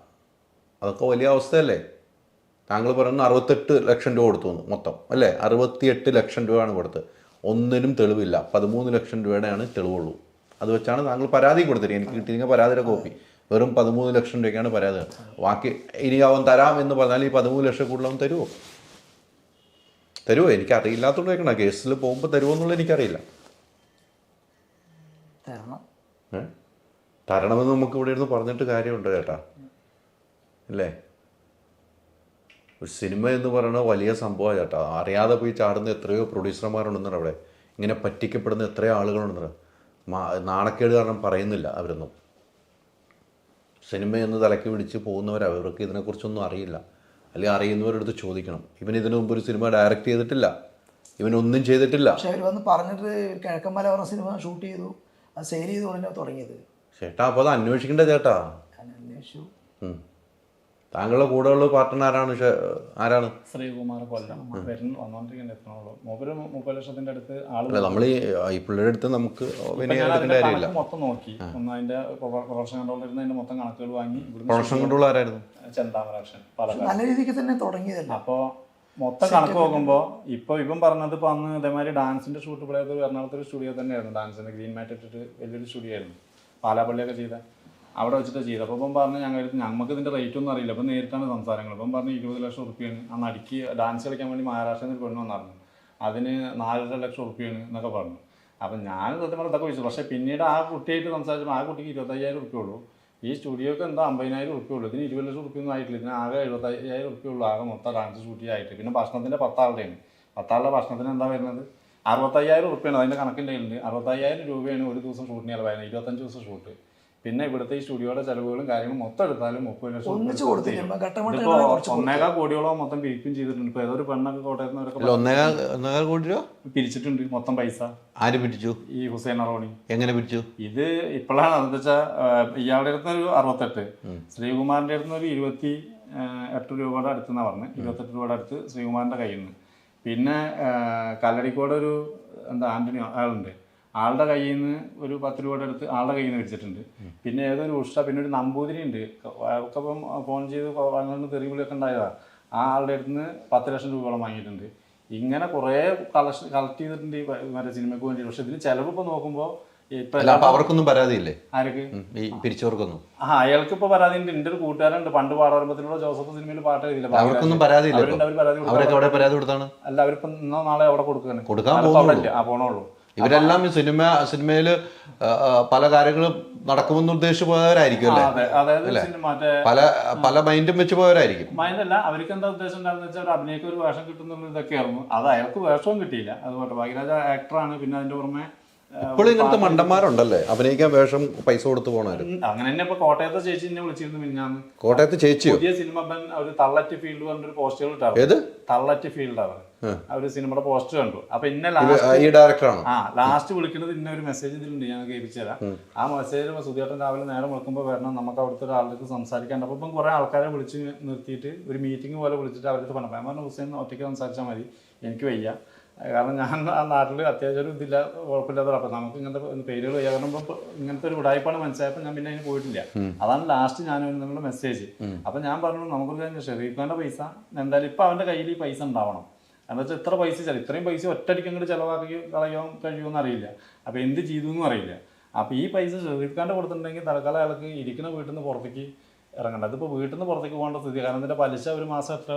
S1: അതൊക്കെ വലിയ അവസ്ഥയല്ലേ? താങ്കൾ പറയുന്ന അറുപത്തെട്ട് ലക്ഷം രൂപ കൊടുത്തു മൊത്തം അല്ലേ? അറുപത്തിയെട്ട് ലക്ഷം രൂപയാണ് കൊടുത്തത്. ഒന്നിനും തെളിവില്ല. പതിമൂന്ന് ലക്ഷം രൂപയുടെയാണ് തെളിവുള്ളൂ. അത് വെച്ചാണ് താങ്കൾ പരാതി കൊടുത്തിരിക്കുന്നത്. എനിക്ക് കിട്ടിയ പരാതിയുടെ കോപ്പി. വെറും പതിമൂന്ന് ലക്ഷം രൂപയ്ക്കാണ് പരാതി. ബാക്കി ഇനി അവൻ തരാം എന്ന് പറഞ്ഞാൽ ഈ പതിമൂന്ന് ലക്ഷം കൂടുതൽ അവൻ തരുമോ തരുമോ എനിക്ക് അറിയില്ലാത്തോണ്ട് കേൾക്കണം കേസിൽ പോകുമ്പോൾ തരുമോ എന്നുള്ളത് എനിക്കറിയില്ല? തരണമെന്ന് നമുക്ക് ഇവിടെ ഇരുന്ന് പറഞ്ഞിട്ട് കാര്യമുണ്ട് ചേട്ടാ. അല്ലേ? ഒരു സിനിമ എന്ന് പറയുന്നത് വലിയ സംഭവമാണ് ചേട്ടാ. അറിയാതെ പോയി ചാടുന്ന എത്രയോ പ്രൊഡ്യൂസർമാരുണ്ടെന്നാണ് അവിടെ. ഇങ്ങനെ പറ്റിക്കപ്പെടുന്ന എത്രയോ ആളുകളുണ്ടെന്ന് നാണക്കേട് കാരണം പറയുന്നില്ല അവരൊന്നും. സിനിമ എന്ന് തലയ്ക്ക് പിടിച്ച് പോകുന്നവരാണ് ഇവർക്ക് ഇതിനെക്കുറിച്ചൊന്നും അറിയില്ല. അല്ലെങ്കിൽ അറിയുന്നവരടുത്ത് ചോദിക്കണം. ഇവൻ ഇതിനു മുമ്പ് ഒരു സിനിമ ഡയറക്റ്റ് ചെയ്തിട്ടില്ല. ഇവനൊന്നും ചെയ്തിട്ടില്ല.
S3: പക്ഷെ അവർ വന്ന് പറഞ്ഞിട്ട് കിഴക്കമ്മല പറഞ്ഞ സിനിമ ഷൂട്ട് ചെയ്തു. അത് സെയിൽ ചെയ്തു തുടങ്ങിയത്.
S1: ചേട്ടാ അപ്പോൾ അത് അന്വേഷിക്കേണ്ട ചേട്ടാ?
S3: അന്വേഷിച്ചു.
S1: താങ്കളുടെ കൂടെയുള്ള പാർട്ട്ണർ ആരാണ് ആരാണ്?
S2: ശ്രീകുമാർ കൊല്ലം. മൂപ്പര് മുപ്പത് ലക്ഷത്തിന്റെ അടുത്ത് ആൾ
S1: നമ്മൾ ഈ പിള്ളേരുടെ അടുത്ത് നമുക്ക്
S2: ഇപ്പൊ
S1: കാര്യമില്ല.
S2: മൊത്തം നോക്കി. ഒന്ന് അതിന്റെ പ്രൊഫഷൻ കൺട്രോളിൽ ഇരുന്ന് അതിന്റെ മൊത്തം കണക്കുകൾ വാങ്ങി
S1: പ്രൊഡക്ഷൻ കൺട്രോൾ ആരായിരുന്നു?
S2: ചെന്താമരാക്ഷൻ.
S3: നല്ല രീതിക്ക് തന്നെ തുടങ്ങിയതല്ല?
S2: അപ്പോ മൊത്തം കണക്ക് നോക്കുമ്പോ ഇപ്പൊ ഇവൻ പറഞ്ഞത് ഇപ്പൊ അന്ന് ഇതേമാതിരി ഡാൻസിന്റെ ഷൂട്ട് ഇവിടെ എറണാകുളത്തെ ഒരു സ്റ്റുഡിയോ തന്നെയായിരുന്നു. ഡാൻസിന്റെ ഗ്രീൻ മാറ്റ് ഇട്ടിട്ട് വലിയൊരു സ്റ്റുഡിയോ ആയിരുന്നു. പാലാപ്പള്ളിയൊക്കെ ചെയ്ത. അവിടെ വെച്ചിട്ട് ചെയ്തത്. അപ്പോൾ ഇപ്പം പറഞ്ഞു ഞങ്ങൾ ഞങ്ങൾക്ക് ഇതിന്റെ റേറ്റ് ഒന്നും അറിയില്ല. അപ്പം നേരിട്ടാണ് സംസാരങ്ങൾ ഇപ്പം പറഞ്ഞു ഇരുപത് ലക്ഷം റുപ്യാണ് അന്ന് നടിക്ക് ഡാൻസ് കളിക്കാൻ വേണ്ടി മഹാരാഷ്ട്രയിൽ നിന്ന് പെണ്ണ് വന്നായിരുന്നു. അതിന് നാലര ലക്ഷം റുപ്യാണ് എന്നൊക്കെ പറഞ്ഞു. അപ്പം ഞാൻ സത്യം പറഞ്ഞാൽ ഇതൊക്കെ വിളിച്ചു പക്ഷേ പിന്നീട് ആ കുട്ടിയായിട്ട് സംസാരിച്ചപ്പോൾ ആ കുട്ടിക്ക് ഇരുപത്തയ്യായിരം റുപ്യ ഉള്ളൂ. ഈ സ്റ്റുഡിയോക്ക് എന്താ അമ്പതിനായിരം റുപ്യ ഉള്ളൂ. ഇതിന് ഇരുപത് ലക്ഷം റുപ്യ ഒന്നും ആയിട്ടില്ല. ഇതിന് ആകെ എഴുപത്തയ്യായിരം റുപ്യ ഉള്ളൂ. ആകെ മൊത്തം ഡാൻസ് ഷൂട്ട് ആയിട്ട്. പിന്നെ ഭക്ഷണത്തിന്റെ പത്താളുടെയാണ് പത്താളുടെ ഭക്ഷണത്തിന് എന്താ വരുന്നത്? അറുപത്തയ്യായിരം റുപ്യാണ് അതിന്റെ കണക്കിന്റെ ഉണ്ട് അറുപത്തയ്യായിരം രൂപയാണ് ഒരു ദിവസം ഷൂട്ടിന് ചിലവായിരുന്നത് ഇരുപത്തഞ്ച് ദിവസം ഷൂട്ട് പിന്നെ ഇവിടുത്തെ ഈ സ്റ്റുഡിയോയുടെ ചെലവുകളും കാര്യങ്ങളും മൊത്തം എടുത്താലും മുപ്പത് ലക്ഷം
S3: ഒന്നിച്ച്
S2: ഒന്നേകാൽ കോടിയോളം മൊത്തം പിരിക്കും ചെയ്തിട്ടുണ്ട്. ഇപ്പൊ ഏതൊരു പെണ്ണൊക്കെ കോട്ടയത്ത്
S1: അല്ല
S2: നിന്നവരൊക്കെ
S1: ഒന്നേകാൽ ഒന്നേകാൽ കോടി രൂപ?
S2: പിരിച്ചിട്ടുണ്ട്. മൊത്തം പൈസ.
S1: ആര് പിടിച്ചു
S2: ഈ ഹുസൈൻ അറോണി.
S1: എങ്ങനെ പിടിച്ചു
S2: ഇത് ഇപ്പോഴാണ് എന്താ വെച്ചാൽ ഇയാളുടെ അടുത്ത് ഒരു അറുപത്തെട്ട്. ശ്രീകുമാറിന്റെ അടുത്ത് ഒരു ഇരുപത്തി എട്ട് രൂപയുടെ അടുത്തെന്നാ പറഞ്ഞത് ഇരുപത്തെട്ട് രൂപയുടെ അടുത്ത് ശ്രീകുമാറിന്റെ കയ്യിൽ നിന്ന് പിന്നെ കല്ലടിക്കോടെ കല്ലടിക്കോട് ഒരു എന്താ ആന്റണി ആളുണ്ട്. ആളുടെ കയ്യിൽ നിന്ന് ഒരു പത്ത് രൂപയുടെ അടുത്ത് ആളുടെ കയ്യിൽ നിന്ന് മേടിച്ചിട്ടുണ്ട്. പിന്നെ ഏതൊരു ഉഷ പിന്നെ ഒരു നമ്പൂതിരി ഉണ്ട്. ഒക്കെ ഇപ്പം ഫോൺ ചെയ്ത് അങ്ങനെ തെറിവിളിയൊക്കെ ഉണ്ടായതാണ് ആ ആളുടെ അടുത്ത് നിന്ന് പത്ത് ലക്ഷം രൂപയോളം വാങ്ങിയിട്ടുണ്ട്. ഇങ്ങനെ കുറേ കളക്ഷൻ കളക്ട് ചെയ്തിട്ടുണ്ട് ഈ മറ്റേ സിനിമയ്ക്ക് വേണ്ടി പക്ഷെ ഇതിന് ചിലവ് ഇപ്പം നോക്കുമ്പോൾ
S1: അവർക്കൊന്നും പരാതിയില്ലേ?
S2: ആർക്ക്?
S1: ഈ പിരിച്ചവർക്കൊന്നും?
S2: ആ അയാൾക്ക് ഇപ്പൊ പരാതി ഉണ്ട് എന്റെ ഒരു കൂട്ടുകാരുണ്ട് പണ്ട് പാടാറുമ്പത്തിലുള്ള ജോസഫ് സിനിമയിൽ പാട്ട് എഴുതില്ല
S1: അവർക്കൊന്നും
S2: പരാതി
S1: പരാതി കൊടുത്താണ്?
S2: അല്ല അവരിപ്പോ ഇന്നോ നാളെ അവിടെ കൊടുക്കുകയാണ്
S1: കൊടുക്കാൻ
S2: ഇല്ല. ആ പോണുള്ളൂ.
S1: ഇവരെല്ലാം ഈ സിനിമ സിനിമയിൽ പല കാര്യങ്ങളും നടക്കുമെന്ന് ഉദ്ദേശിച്ച് പോയവരായിരിക്കും അല്ലേ? പല പല മൈൻഡും വെച്ച് പോയവരായിരിക്കും.
S2: മൈൻഡല്ല അവർക്ക് എന്താ ഉദ്ദേശം ഉണ്ടായിരുന്നു വെച്ചാൽ ഒരു അഭിനയിക്ക് ഒരു വേഷം കിട്ടുന്നുള്ള ഇതൊക്കെയായിരുന്നു അത് അയാൾക്ക് വേഷവും കിട്ടിയില്ല. അതുപോലെ ഭാഗ്യരാജ ആക്ടറാണ് പിന്നെ അതിന്റെ പുറമെ ആ,
S1: ഇപ്പോഴും ഇങ്ങനത്തെ മണ്ടന്മാരുണ്ടല്ലേ? അഭിനയിക്കാൻ വേഷം പൈസ കൊടുത്ത് പോണാലും
S2: അങ്ങനെ തന്നെ ഇപ്പൊ കോട്ടയത്തെ ചേച്ചി എന്നെ വിളിച്ചിരുന്നു മിന്നാന്ന്.
S1: കോട്ടയത്തെ ചേച്ചി
S2: പുതിയ സിനിമ ഒരു തള്ളറ്റ് ഫീൽഡ് പറഞ്ഞൊരു പോസ്റ്റർ കിട്ടാ
S1: ഏത്?
S2: തള്ളറ്റ് ഫീൽഡ് അവർ ആ ഒരു സിനിമയുടെ പോസ്റ്റർ കണ്ടു. അപ്പൊ ഇന്ന ലാസ്റ്റ്
S1: ഈ ഡയറക്ടറാണ്
S2: ആ ലാസ്റ്റ് വിളിക്കുന്നത് ഇന്ന ഒരു മെസ്സേജ് ഇതിലുണ്ട് ഞാൻ കേൾപ്പിച്ചതരാം ആ മെസ്സേജ് സുധിയേട്ടൻ രാവിലെ നേരം വിളിക്കുമ്പോൾ വരണം നമുക്ക് അവിടുത്തെ ഒരാളുടെ സംസാരിക്കാൻ അപ്പൊ ഇപ്പം കുറെ ആൾക്കാരെ വിളിച്ച് നിർത്തിയിട്ട് ഒരു മീറ്റിംഗ് പോലെ വിളിച്ചിട്ട് അവരുടെ പറഞ്ഞു. ഞാൻ പറഞ്ഞു ഹുസൈൻ ഒറ്റയ്ക്ക് സംസാരിച്ചാൽ മതി. എനിക്ക് വയ്യ. കാരണം ഞാൻ ആ നാട്ടിൽ അത്യാവശ്യം ഒരു ഇതില്ല കുഴപ്പമില്ലാത്ത അപ്പം നമുക്ക് ഇങ്ങനത്തെ പേരുകൾ വയ്യ കാരണം ഇങ്ങനത്തെ ഒരു ഉടായ്പാണ് മനസ്സിലായപ്പോൾ ഞാൻ പിന്നെ അതിന് പോയിട്ടില്ല. അതാണ് ലാസ്റ്റ് ഞാൻ നിങ്ങളുടെ മെസ്സേജ് അപ്പൊ ഞാൻ പറഞ്ഞു നമുക്കൊരു കാര്യം ഷെറീഫ് പൈസ എന്തായാലും ഇപ്പൊ അവന്റെ കയ്യിൽ ഈ പൈസ ഉണ്ടാവണം. എന്താ വെച്ചാൽ ഇത്ര പൈസ ചില ഇത്രയും പൈസ ഒറ്റയടിക്ക് അങ്ങോട്ട് ചിലവാക്കി കളയോ കഴിയുമോ അറിയില്ല. അപ്പൊ എന്ത് ചെയ്തു എന്നും അറിയില്ല. അപ്പൊ ഈ പൈസ ഷെറീഫ് ഖാന്റെ കൊടുത്തിട്ടുണ്ടെങ്കിൽ തൽക്കാലം അയാൾക്ക് ഇരിക്കുന്ന വീട്ടിൽ നിന്ന് പുറത്തേക്ക് ഇറങ്ങണ്ട. അതിപ്പോ വീട്ടിൽ നിന്ന് പുറത്തേക്ക് പോകേണ്ട സ്ഥിതി കാരണം എന്റെ പലിശ ഒരു മാസം എത്ര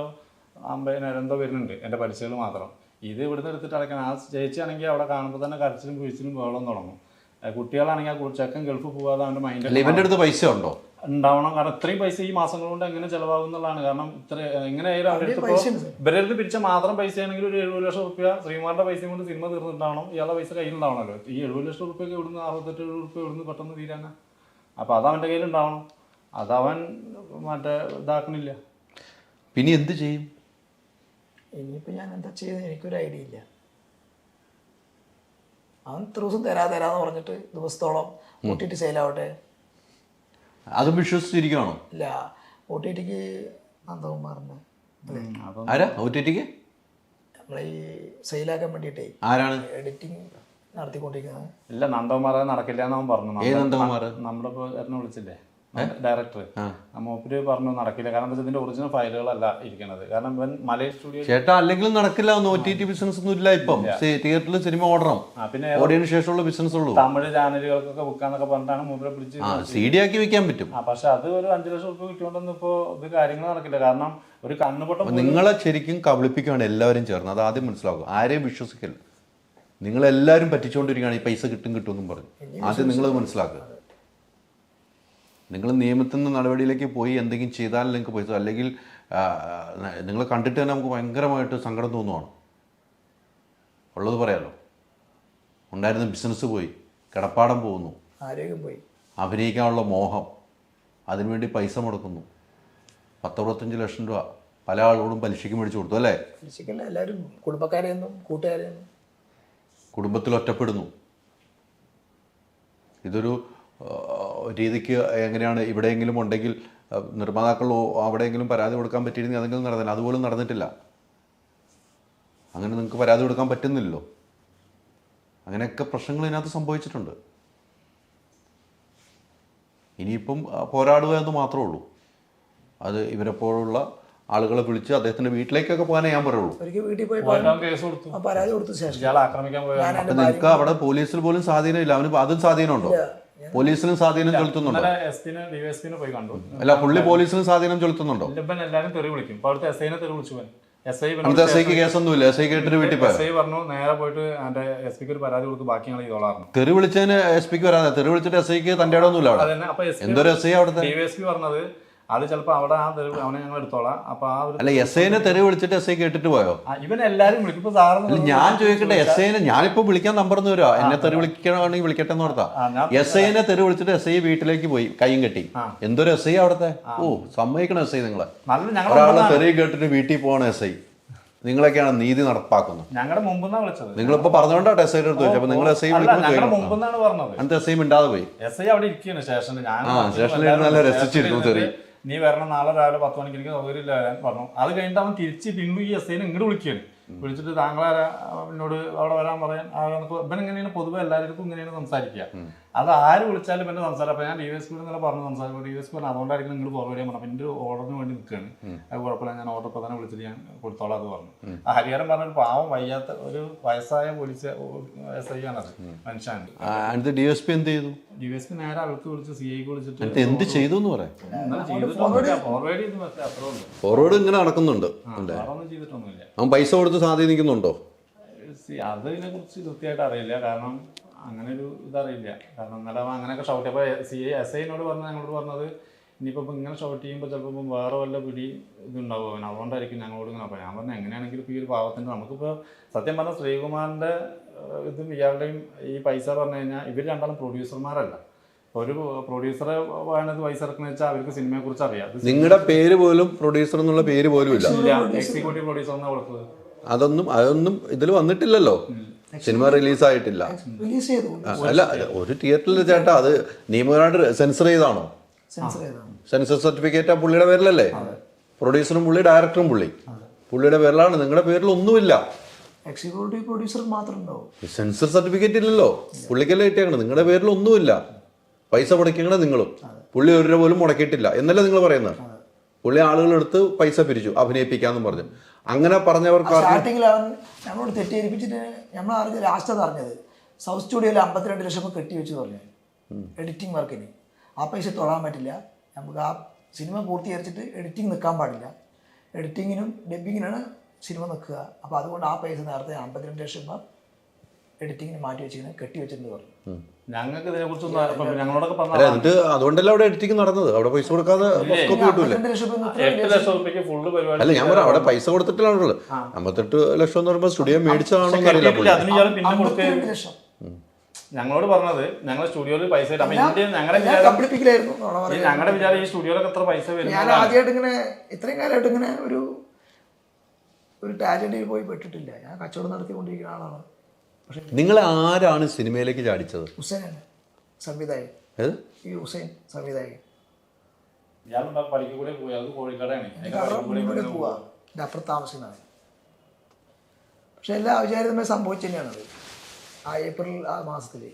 S2: അമ്പതിനായിരം എന്തോ വരുന്നുണ്ട് എന്റെ പലിശകൾ മാത്രം. ഇത് ഇവിടുന്ന് എടുത്തിട്ട് അടയ്ക്കണം. ആ ചേച്ചിയാണെങ്കിൽ അവിടെ കാണുമ്പോൾ തന്നെ കരച്ചിലും കുഴിച്ചിലും ബഹളം തുടങ്ങും. കുട്ടികളാണെങ്കിൽ ആ ചെക്കൻ ഗൾഫ് പോകാതെ
S1: അവന്റെ
S2: മൈൻഡ്
S1: ഇവന്റെ അടുത്ത് പൈസ ഉണ്ടോ?
S2: ഉണ്ടാവണം. കാരണം ഇത്രയും പൈസ ഈ മാസങ്ങൾ കൊണ്ട് എങ്ങനെ ചെലവാകും എന്നുള്ളതാണ്. കാരണം ഇത്ര എങ്ങനെയായാലും അവരുടെ അടുത്ത്
S3: പൈസ
S2: ഇവരുടെ അടുത്ത് പിരിച്ച മാത്രം പൈസ ആണെങ്കിൽ ഒരു എഴുപത് ലക്ഷം റുപ്യ ശ്രീമാരുടെ പൈസ കൊണ്ട് സിനിമ തീർന്നിട്ടാണോ ഇയാളുടെ പൈസ കയ്യിലുണ്ടാവണമല്ലോ ഈ എഴുപത് ലക്ഷം റുപ്യൊക്കെ ഇവിടുന്ന് അറുപത്തെട്ട് എഴുപത് റുപ്യ ഇവിടുന്ന് പെട്ടെന്ന് തീരാനാ. അപ്പോൾ അത് അവന്റെ കയ്യിലുണ്ടാവണം. അതവൻ മറ്റേ ഇതാക്കണില്ല.
S1: പിന്നെ എന്ത് ചെയ്യും?
S3: ഇനിയിപ്പോൾ ഞാൻ എന്താ ചെയ്യുന്നത് എനിക്കൊരു ഐഡിയ ഇല്ല. അവൻ ഇത്ര ദിവസം തരാ തരാന്ന് പറഞ്ഞിട്ട് ദിവസത്തോളം ഒ ടി ടി സെയിലാവട്ടെ.
S1: അത് വിശ്വസിച്ചിരിക്കുകയാണോ
S3: ഇല്ല. ഒ ടി ടിക്ക് നന്ദകുമാറിന്.
S1: ആരാ? ഒ ടി ടിക്ക്?
S3: നമ്മളെ ഈ സെയിലാക്കാൻ വേണ്ടിയിട്ടേ
S1: ആരാണ്?
S3: എഡിറ്റിംഗ് നടത്തിക്കൊണ്ടിരിക്കുന്നത്.
S2: ഇല്ല നന്ദകുമാർ നടക്കില്ല എന്ന് അവൻ പറഞ്ഞു.
S1: ഏത് നന്ദകുമാർ?
S2: നമ്മുടെ ഇപ്പോൾ എന്നെ വിളിച്ചില്ലേ? ഡയറക്ടർ മൂപ്പര് പറഞ്ഞു നടക്കില്ല. കാരണം എന്താ ഇതിന്റെ ഒറിജിനൽ ഫയലുകളല്ല ഇരിക്കണത്. കാരണം ഇവൻ മലയ സ്റ്റുഡിയോ
S1: ചേട്ടാ അല്ലെങ്കിലും നടക്കില്ല ഒന്നും. ഒ ടി ടി ബിസിനസ് ഒന്നും ഇല്ല ഇപ്പം. തിയേറ്ററിൽ സിനിമ ഓടണം.
S2: ആ പിന്നെ
S1: ഓടിയതിനു ശേഷമുള്ള ബിസിനസ് ഉള്ളൂ.
S2: തമിഴ് ചാനലുകൾക്കൊക്കെ വിൽക്കാന്നൊക്കെ പറഞ്ഞിട്ടാണ് മൂപ്പരെ പിടിച്ച്
S1: സി ഡി ആക്കി വെക്കാൻ പറ്റും.
S2: പക്ഷെ അത് ഒരു അഞ്ചു ലക്ഷം റുപ്യ കിട്ടിയോണ്ടൊന്നും ഇപ്പൊ ഇത് കാര്യങ്ങൾ നടക്കില്ല. കാരണം ഒരു കണ്ണുപൊട്ടം
S1: നിങ്ങളെ ശരിക്കും കബളിപ്പിക്കുകയാണ് എല്ലാവരും ചേർന്ന്. അത് ആദ്യം മനസ്സിലാക്കും ആരെയും വിശ്വസിക്കില്ല. നിങ്ങളെല്ലാവരും പറ്റിച്ചുകൊണ്ടിരിക്കുകയാണ് ഈ പൈസ കിട്ടും കിട്ടും എന്നും പറഞ്ഞു. ആദ്യം നിങ്ങളത് മനസ്സിലാക്കുക. നിങ്ങൾ നിയമത്തിൽ നിന്ന് നടപടിയിലേക്ക് പോയി എന്തെങ്കിലും ചെയ്താൽ നിങ്ങൾക്ക് പൈസ അല്ലെങ്കിൽ നിങ്ങൾ കണ്ടിട്ട് തന്നെ നമുക്ക് ഭയങ്കരമായിട്ട് സങ്കടം തോന്നുവാണ്. ഉള്ളത് പറയാലോ. ഉണ്ടായിരുന്ന ബിസിനസ് പോയി കിടപ്പാടം പോകുന്നു.
S3: ആരോഗ്യം പോയി.
S1: അഭിനയിക്കാനുള്ള മോഹം അതിനുവേണ്ടി പൈസ മുടക്കുന്നു. പത്തറുപത്തഞ്ച് ലക്ഷം രൂപ പല ആളുകളും പലിശയ്ക്ക് മേടിച്ചു കൊടുത്തു അല്ലേ?
S3: എല്ലാവരും കുടുംബക്കാരെയൊന്നും കൂട്ടുകാരെയൊന്നും
S1: കുടുംബത്തിൽ ഒറ്റപ്പെടുന്നു. ഇതൊരു രീതിക്ക് എങ്ങനെയാണ് ഇവിടെയെങ്കിലും ഉണ്ടെങ്കിൽ നിർമ്മാതാക്കളോ നിർമ്മാതാക്കൾ അവിടെയെങ്കിലും പരാതി കൊടുക്കാൻ പറ്റിയിരുന്നെങ്കിൽ അതെങ്കിലും നടന്നില്ല. അതുപോലും നടന്നിട്ടില്ല. അങ്ങനെ നിങ്ങൾക്ക് പരാതി കൊടുക്കാൻ പറ്റുന്നില്ലല്ലോ. അങ്ങനെയൊക്കെ പ്രശ്നങ്ങൾ ഇതിനകത്ത് സംഭവിച്ചിട്ടുണ്ട്. ഇനിയിപ്പം പോരാടുക എന്ന് മാത്രമേ ഉള്ളൂ. അത് ഇവരെപ്പോഴുള്ള ആളുകളെ വിളിച്ച് അദ്ദേഹത്തിന്റെ വീട്ടിലേക്കൊക്കെ പോകാനേ ഞാൻ പറയുള്ളൂ. നിങ്ങൾക്ക് അവിടെ പോലീസിൽ പോലും സ്വാധീനമില്ല. അവന് അതും സ്വാധീനമുണ്ടോ? പോലീസിനും സ്വാധീനം ചെലുത്തുന്നുണ്ടോ? അല്ല പുള്ളി പോലീസിനും സ്വാധീനം ചെലുത്തുന്നുണ്ടോ?
S2: എല്ലാരും തെറി വിളിക്കും. അവിടുത്തെ എസ് ഐനെ തെറി വിളിച്ചു പോൻ എസ് ഐ
S1: അന്നത്തെ എസ് ഐക്ക് കേസൊന്നുമില്ല. എസ് ഐ കേട്ടിട്ട് വീട്ടിൽ പോയി?
S2: എസ് ഐ പറഞ്ഞു നേരെ പോയിട്ട് എന്റെ എസ് പിക്ക് ഒരു പരാതി കൊടുത്ത് ബാക്കി ഞങ്ങൾ ഇതോളായിരുന്നു
S1: തെറി വിളിച്ചതിന് എസ് പിക്ക് വരാതെ തെറി വിളിച്ചിട്ട് എസ് ഐക്ക് തന്റെ ഇടമൊന്നുമില്ല അവിടെ? എന്തൊരു എസ് ഐ അവിടുത്തെ
S2: ഡി എസ് പി പറഞ്ഞത് അത് ചിലപ്പോ അവിടെ ആ തെരുവ് അവനെ ഞങ്ങൾ എടുത്തോളാം. അപ്പൊ ആ ഒരു
S1: അല്ല എസ് ഐനെ തെരുവ് വിളിച്ചിട്ട് എസ് ഐ കേട്ടിട്ട് പോയോ?
S2: ആ, ഇവൻ എല്ലാരും വിളിക്കും. ഇപ്പൊ സാറിന്
S1: ഞാൻ ചോദിക്കട്ടെ എസ് ഐനെ ഞാനിപ്പോ വിളിക്കാൻ നമ്പർ ഒന്ന് വരുമോ എന്നെ തെറി വിളിക്കണമെങ്കിൽ വിളിക്കട്ടെ എന്ന് ഓർത്താ.
S2: ആ, ഞാൻ-
S1: എസ് ഐനെ തെറി വിളിച്ചിട്ട് എസ് ഐ വീട്ടിലേക്ക് പോയി കൈയും കെട്ടി. എന്തൊരു എസ് ഐ അവിടുത്തെ? ഓ സമ്മതിക്കണം എസ് ഐ നിങ്ങളെ.
S2: നല്ല
S1: ഒരാളെ തെറി കേട്ടിട്ട് വീട്ടിൽ പോകണം എസ് ഐ. നിങ്ങളൊക്കെയാണ് നീതി നടപ്പാക്കുന്നത്.
S2: ഞങ്ങളുടെ മുമ്പെന്നാ വിളിച്ചത്.
S1: നിങ്ങളിപ്പോ പറഞ്ഞുകൊണ്ടാണ് എസ് ഐയുടെ അടുത്ത് ചോദിച്ചത് അപ്പൊ നിങ്ങൾ എസ് ഐ
S2: അല്ല
S1: വിളിക്കുമ്പോൾ
S2: ഞങ്ങളുടെ
S1: ചോദിക്കണം.
S2: മുമ്പെന്നാണ് പറഞ്ഞത്.
S1: അന്നത്തെ എസ് ഐ മിണ്ടാതെ പോയി?
S2: എസ് ഐ അവിടെ ഇരിക്കുകയാണ് സ്റ്റേഷനിൽ ഞാൻ
S1: ആ, സ്റ്റേഷനിൽ നല്ല രസിച്ചിരുന്നു തെറി.
S2: നീ വരണം നാളെ രാവിലെ പത്ത് മണിക്ക് എനിക്ക് സൗകര്യമില്ല വരാൻ പറഞ്ഞു. അത് കഴിഞ്ഞിട്ട് അവൻ തിരിച്ച് പിന്നു ഈ എസ് ഐനെ ഇങ്ങോട്ട് വിളിക്കുകയാണ്. വിളിച്ചിട്ട് താങ്കളാരാ? എന്നോട് അവിടെ വരാൻ പറയാൻ ആരാന്നൊക്കെ ഇവൻ ഇങ്ങനെയാണ് പൊതുവെ എല്ലാവർക്കും ഇങ്ങനെയാണ് സംസാരിക്കുക. അത് ആര് വിളിച്ചാലും ഇവന്റെ സംസാരം അപ്പൊ ഞാൻ ഡി എസ് പി ഇന്നലെ പറഞ്ഞു സംസാരിക്കും ഡി എസ് പി പറഞ്ഞു അതുകൊണ്ടായിരിക്കും നിങ്ങൾ പുറകെ വരാൻ പറഞ്ഞു അപ്പൊ എന്റെ ഓർഡറിന് വേണ്ടി നിൽക്കുകയാണ്. അത് കുഴപ്പമില്ല ഞാൻ ഓർഡർ ഇപ്പൊ തന്നെ വിളിച്ചിട്ട് ഞാൻ കൊടുത്തോളാം അത് പറഞ്ഞു. ആ ഹരിഹരൻ പറഞ്ഞ ഒരു പാവം വയ്യാത്ത ഒരു വയസ്സായ പോലീസ് എസ് ഐ ആണത്
S1: അടുത്ത് ഡി എസ് പി എന്ത് ചെയ്തു?
S2: ഡി എസ് പി നേരെ അവൾക്ക് വിളിച്ച് സി ഐക്ക് വിളിച്ചിട്ട്
S1: എന്ത് ചെയ്തു എന്ന് പറയാം?
S2: ഫോർവേഡ്
S1: ഇങ്ങനെ നടക്കുന്നുണ്ട് അവൻ പൈസ കൊടുത്ത് സ്വാധീനിക്കുന്നുണ്ടോ
S2: സി, അതിനെ കുറിച്ച് കൃത്യമായിട്ട് അറിയില്ല. കാരണം അങ്ങനെ ഒരു ഇതറിയില്ല. കാരണം ഇന്നലെ അങ്ങനെയൊക്കെ ഷൗട്ട് അപ്പോൾ സി ഐ എസ് ഐനോട് പറഞ്ഞ ഞങ്ങളോട് പറഞ്ഞത് ഇനിയിപ്പോൾ ഇങ്ങനെ ഷൗട്ട് ചെയ്യുമ്പോൾ ചിലപ്പോൾ വേറെ വല്ല പിടി ഇതുണ്ടാവും. അവൻ അതുകൊണ്ടായിരിക്കും ഞങ്ങളോട് ഇങ്ങനെ അപ്പോൾ ഞാൻ പറഞ്ഞു എങ്ങനെയാണെങ്കിലും ഇപ്പോൾ ഈ ഒരു പാവത്തിന്റെ നമുക്കിപ്പോൾ സത്യം പറഞ്ഞാൽ ശ്രീകുമാറിന്റെ ഇതും ഇയാളുടെയും ഈ പൈസ പറഞ്ഞു കഴിഞ്ഞാൽ ഇവർ രണ്ടാളും പ്രൊഡ്യൂസർമാരല്ല ഒരു പ്രൊഡ്യൂസറെ വേണത് പൈസ ഇറക്കുന്ന വെച്ചാൽ അവർക്ക് സിനിമയെ കുറിച്ച് അറിയാം.
S1: നിങ്ങളുടെ പേര് പോലും പ്രൊഡ്യൂസർ എന്നുള്ള പേര് പോലും ഇല്ല
S2: എക്സിക്യൂട്ടീവ് പ്രൊഡ്യൂസർ എന്നാണ് കൊടുത്തത്.
S1: അതൊന്നും അതൊന്നും ഇതിൽ വന്നിട്ടില്ലല്ലോ. സിനിമ റിലീസായിട്ടില്ല.
S3: റിലീസ് ചെയ്തു.
S1: അല്ല ഒരു തിയേറ്ററിൽ ചേട്ടാ അത് നിയമപരമായിട്ട് സെൻസർ ചെയ്താണോ
S3: സെൻസർ ചെയ്താണ്
S1: സെൻസർ സർട്ടിഫിക്കറ്റ് ആ പുള്ളിയുടെ പേരിലല്ലേ? പ്രൊഡ്യൂസറും പുള്ളി ഡയറക്ടറും പുള്ളി. പുള്ളിയുടെ പേരിലാണ് നിങ്ങളുടെ പേരിൽ ഒന്നുമില്ല
S3: എക്സിക്യൂട്ടീവ് പ്രൊഡ്യൂസർ മാത്രം ഉണ്ടാവും.
S1: സെൻസർ സർട്ടിഫിക്കറ്റ് ഇല്ലല്ലോ. പുള്ളിക്കല്ലേ കിട്ടിയാണ് നിങ്ങളുടെ പേരിൽ ഒന്നുമില്ല പൈസ മുടക്കിയാണ് നിങ്ങളും. പുള്ളി ഒരു രൂപ പോലും മുടക്കിയിട്ടില്ല. എന്നല്ലേ നിങ്ങൾ പറയുന്നത്? പുള്ളി ആളുകളെടുത്ത് പൈസ പിരിച്ചു. അഭിനയിപ്പിക്കാന്നും പറഞ്ഞു. അങ്ങനെ പറഞ്ഞവർ
S3: സ്റ്റാർട്ടിങ്ങിൽ അവൻ നമ്മളോട് തെറ്റിദ്ധരിപ്പിച്ചിട്ട് നമ്മൾ അറിഞ്ഞ ലാസ്റ്റ് അത് അറിഞ്ഞത്. സൗത്ത് സ്റ്റുഡിയോയിൽ അമ്പത്തിരണ്ട് ലക്ഷം കെട്ടി വെച്ച് പറഞ്ഞു. എഡിറ്റിംഗ് വർക്കിന്. ആ പൈസ തൊഴാൻ പറ്റില്ല. നമുക്ക് ആ സിനിമ പൂർത്തീകരിച്ചിട്ട് എഡിറ്റിംഗ് നിൽക്കാൻ പാടില്ല. എഡിറ്റിങ്ങിനും ഡബിങ്ങിനാണ് സിനിമ നിൽക്കുക. അപ്പോൾ അതുകൊണ്ട് ആ പൈസ നേരത്തെ അമ്പത്തിരണ്ട് ലക്ഷം രൂപ എഡിറ്റിങ്ങിന് മാറ്റി വെച്ചിങ്ങനെ കെട്ടി വെച്ചിട്ടുണ്ട് പറഞ്ഞു.
S2: ഞങ്ങൾക്ക് ഇതിനെ കുറിച്ചൊന്നും ഇപ്പം ഞങ്ങളോടൊക്കെ
S1: അല്ല
S2: പറഞ്ഞ
S1: എന്നിട്ട് അതുകൊണ്ടല്ലേ അവിടെ എഡിറ്റിംഗ് നടന്നത്? അവിടെ പൈസ കൊടുക്കാതെ കോപ്പി കിട്ടൂലേ
S3: അമ്പത്തിരണ്ട് ലക്ഷം രൂപ
S2: എട്ട് ലക്ഷം റുപ്യക്ക് ഫുള്ള് പരിപാടി
S1: അല്ല ഞാൻ പറയാം അവിടെ പൈസ കൊടുത്തിട്ടാണുള്ളത് അമ്പത്തെട്ട് ലക്ഷം എന്ന് പറയുമ്പോൾ സ്റ്റുഡിയോ മേടിച്ചതാണോ
S3: ലക്ഷം.
S2: ഞങ്ങളോട് പറഞ്ഞത് ഞങ്ങളുടെ സ്റ്റുഡിയോയിൽ പൈസ ഞങ്ങളുടെ വിചാരം ഈ ഞങ്ങളുടെ വിചാരം ഈ സ്റ്റുഡിയോയിലൊക്കെ എത്ര പൈസ
S3: ഞാൻ
S2: വരുന്നത്
S3: ആദ്യമായിട്ട് ഇങ്ങനെ ഇത്രയും കാലമായിട്ട് ഇങ്ങനെ ഒരു ഒരു ടാലന്റിൽ പോയി പെട്ടിട്ടില്ല. ഞാൻ കച്ചവടം നടത്തിക്കൊണ്ടിരിക്കുന്ന ആളാണ്. പക്ഷെ
S1: നിങ്ങൾ ആരാണ് സിനിമയിലേക്ക് ചാടിച്ചത്?
S3: ഹുസൈനാണ് സംവിധായകൻ.
S1: ഏത്?
S3: ഈ ഹുസൈൻ സംവിധായകൻ.
S2: പോയി? അത് കോഴിക്കടയാണ്.
S3: പോവാ. എന്റെ അപ്പുറത്ത് താമസിക്കുന്നതാണ് പക്ഷെ എല്ലാ ഔചാരിതമായി സംഭവിച്ചു തന്നെയാണത്. ആ ഏപ്രിൽ ആ മാസത്തിൽ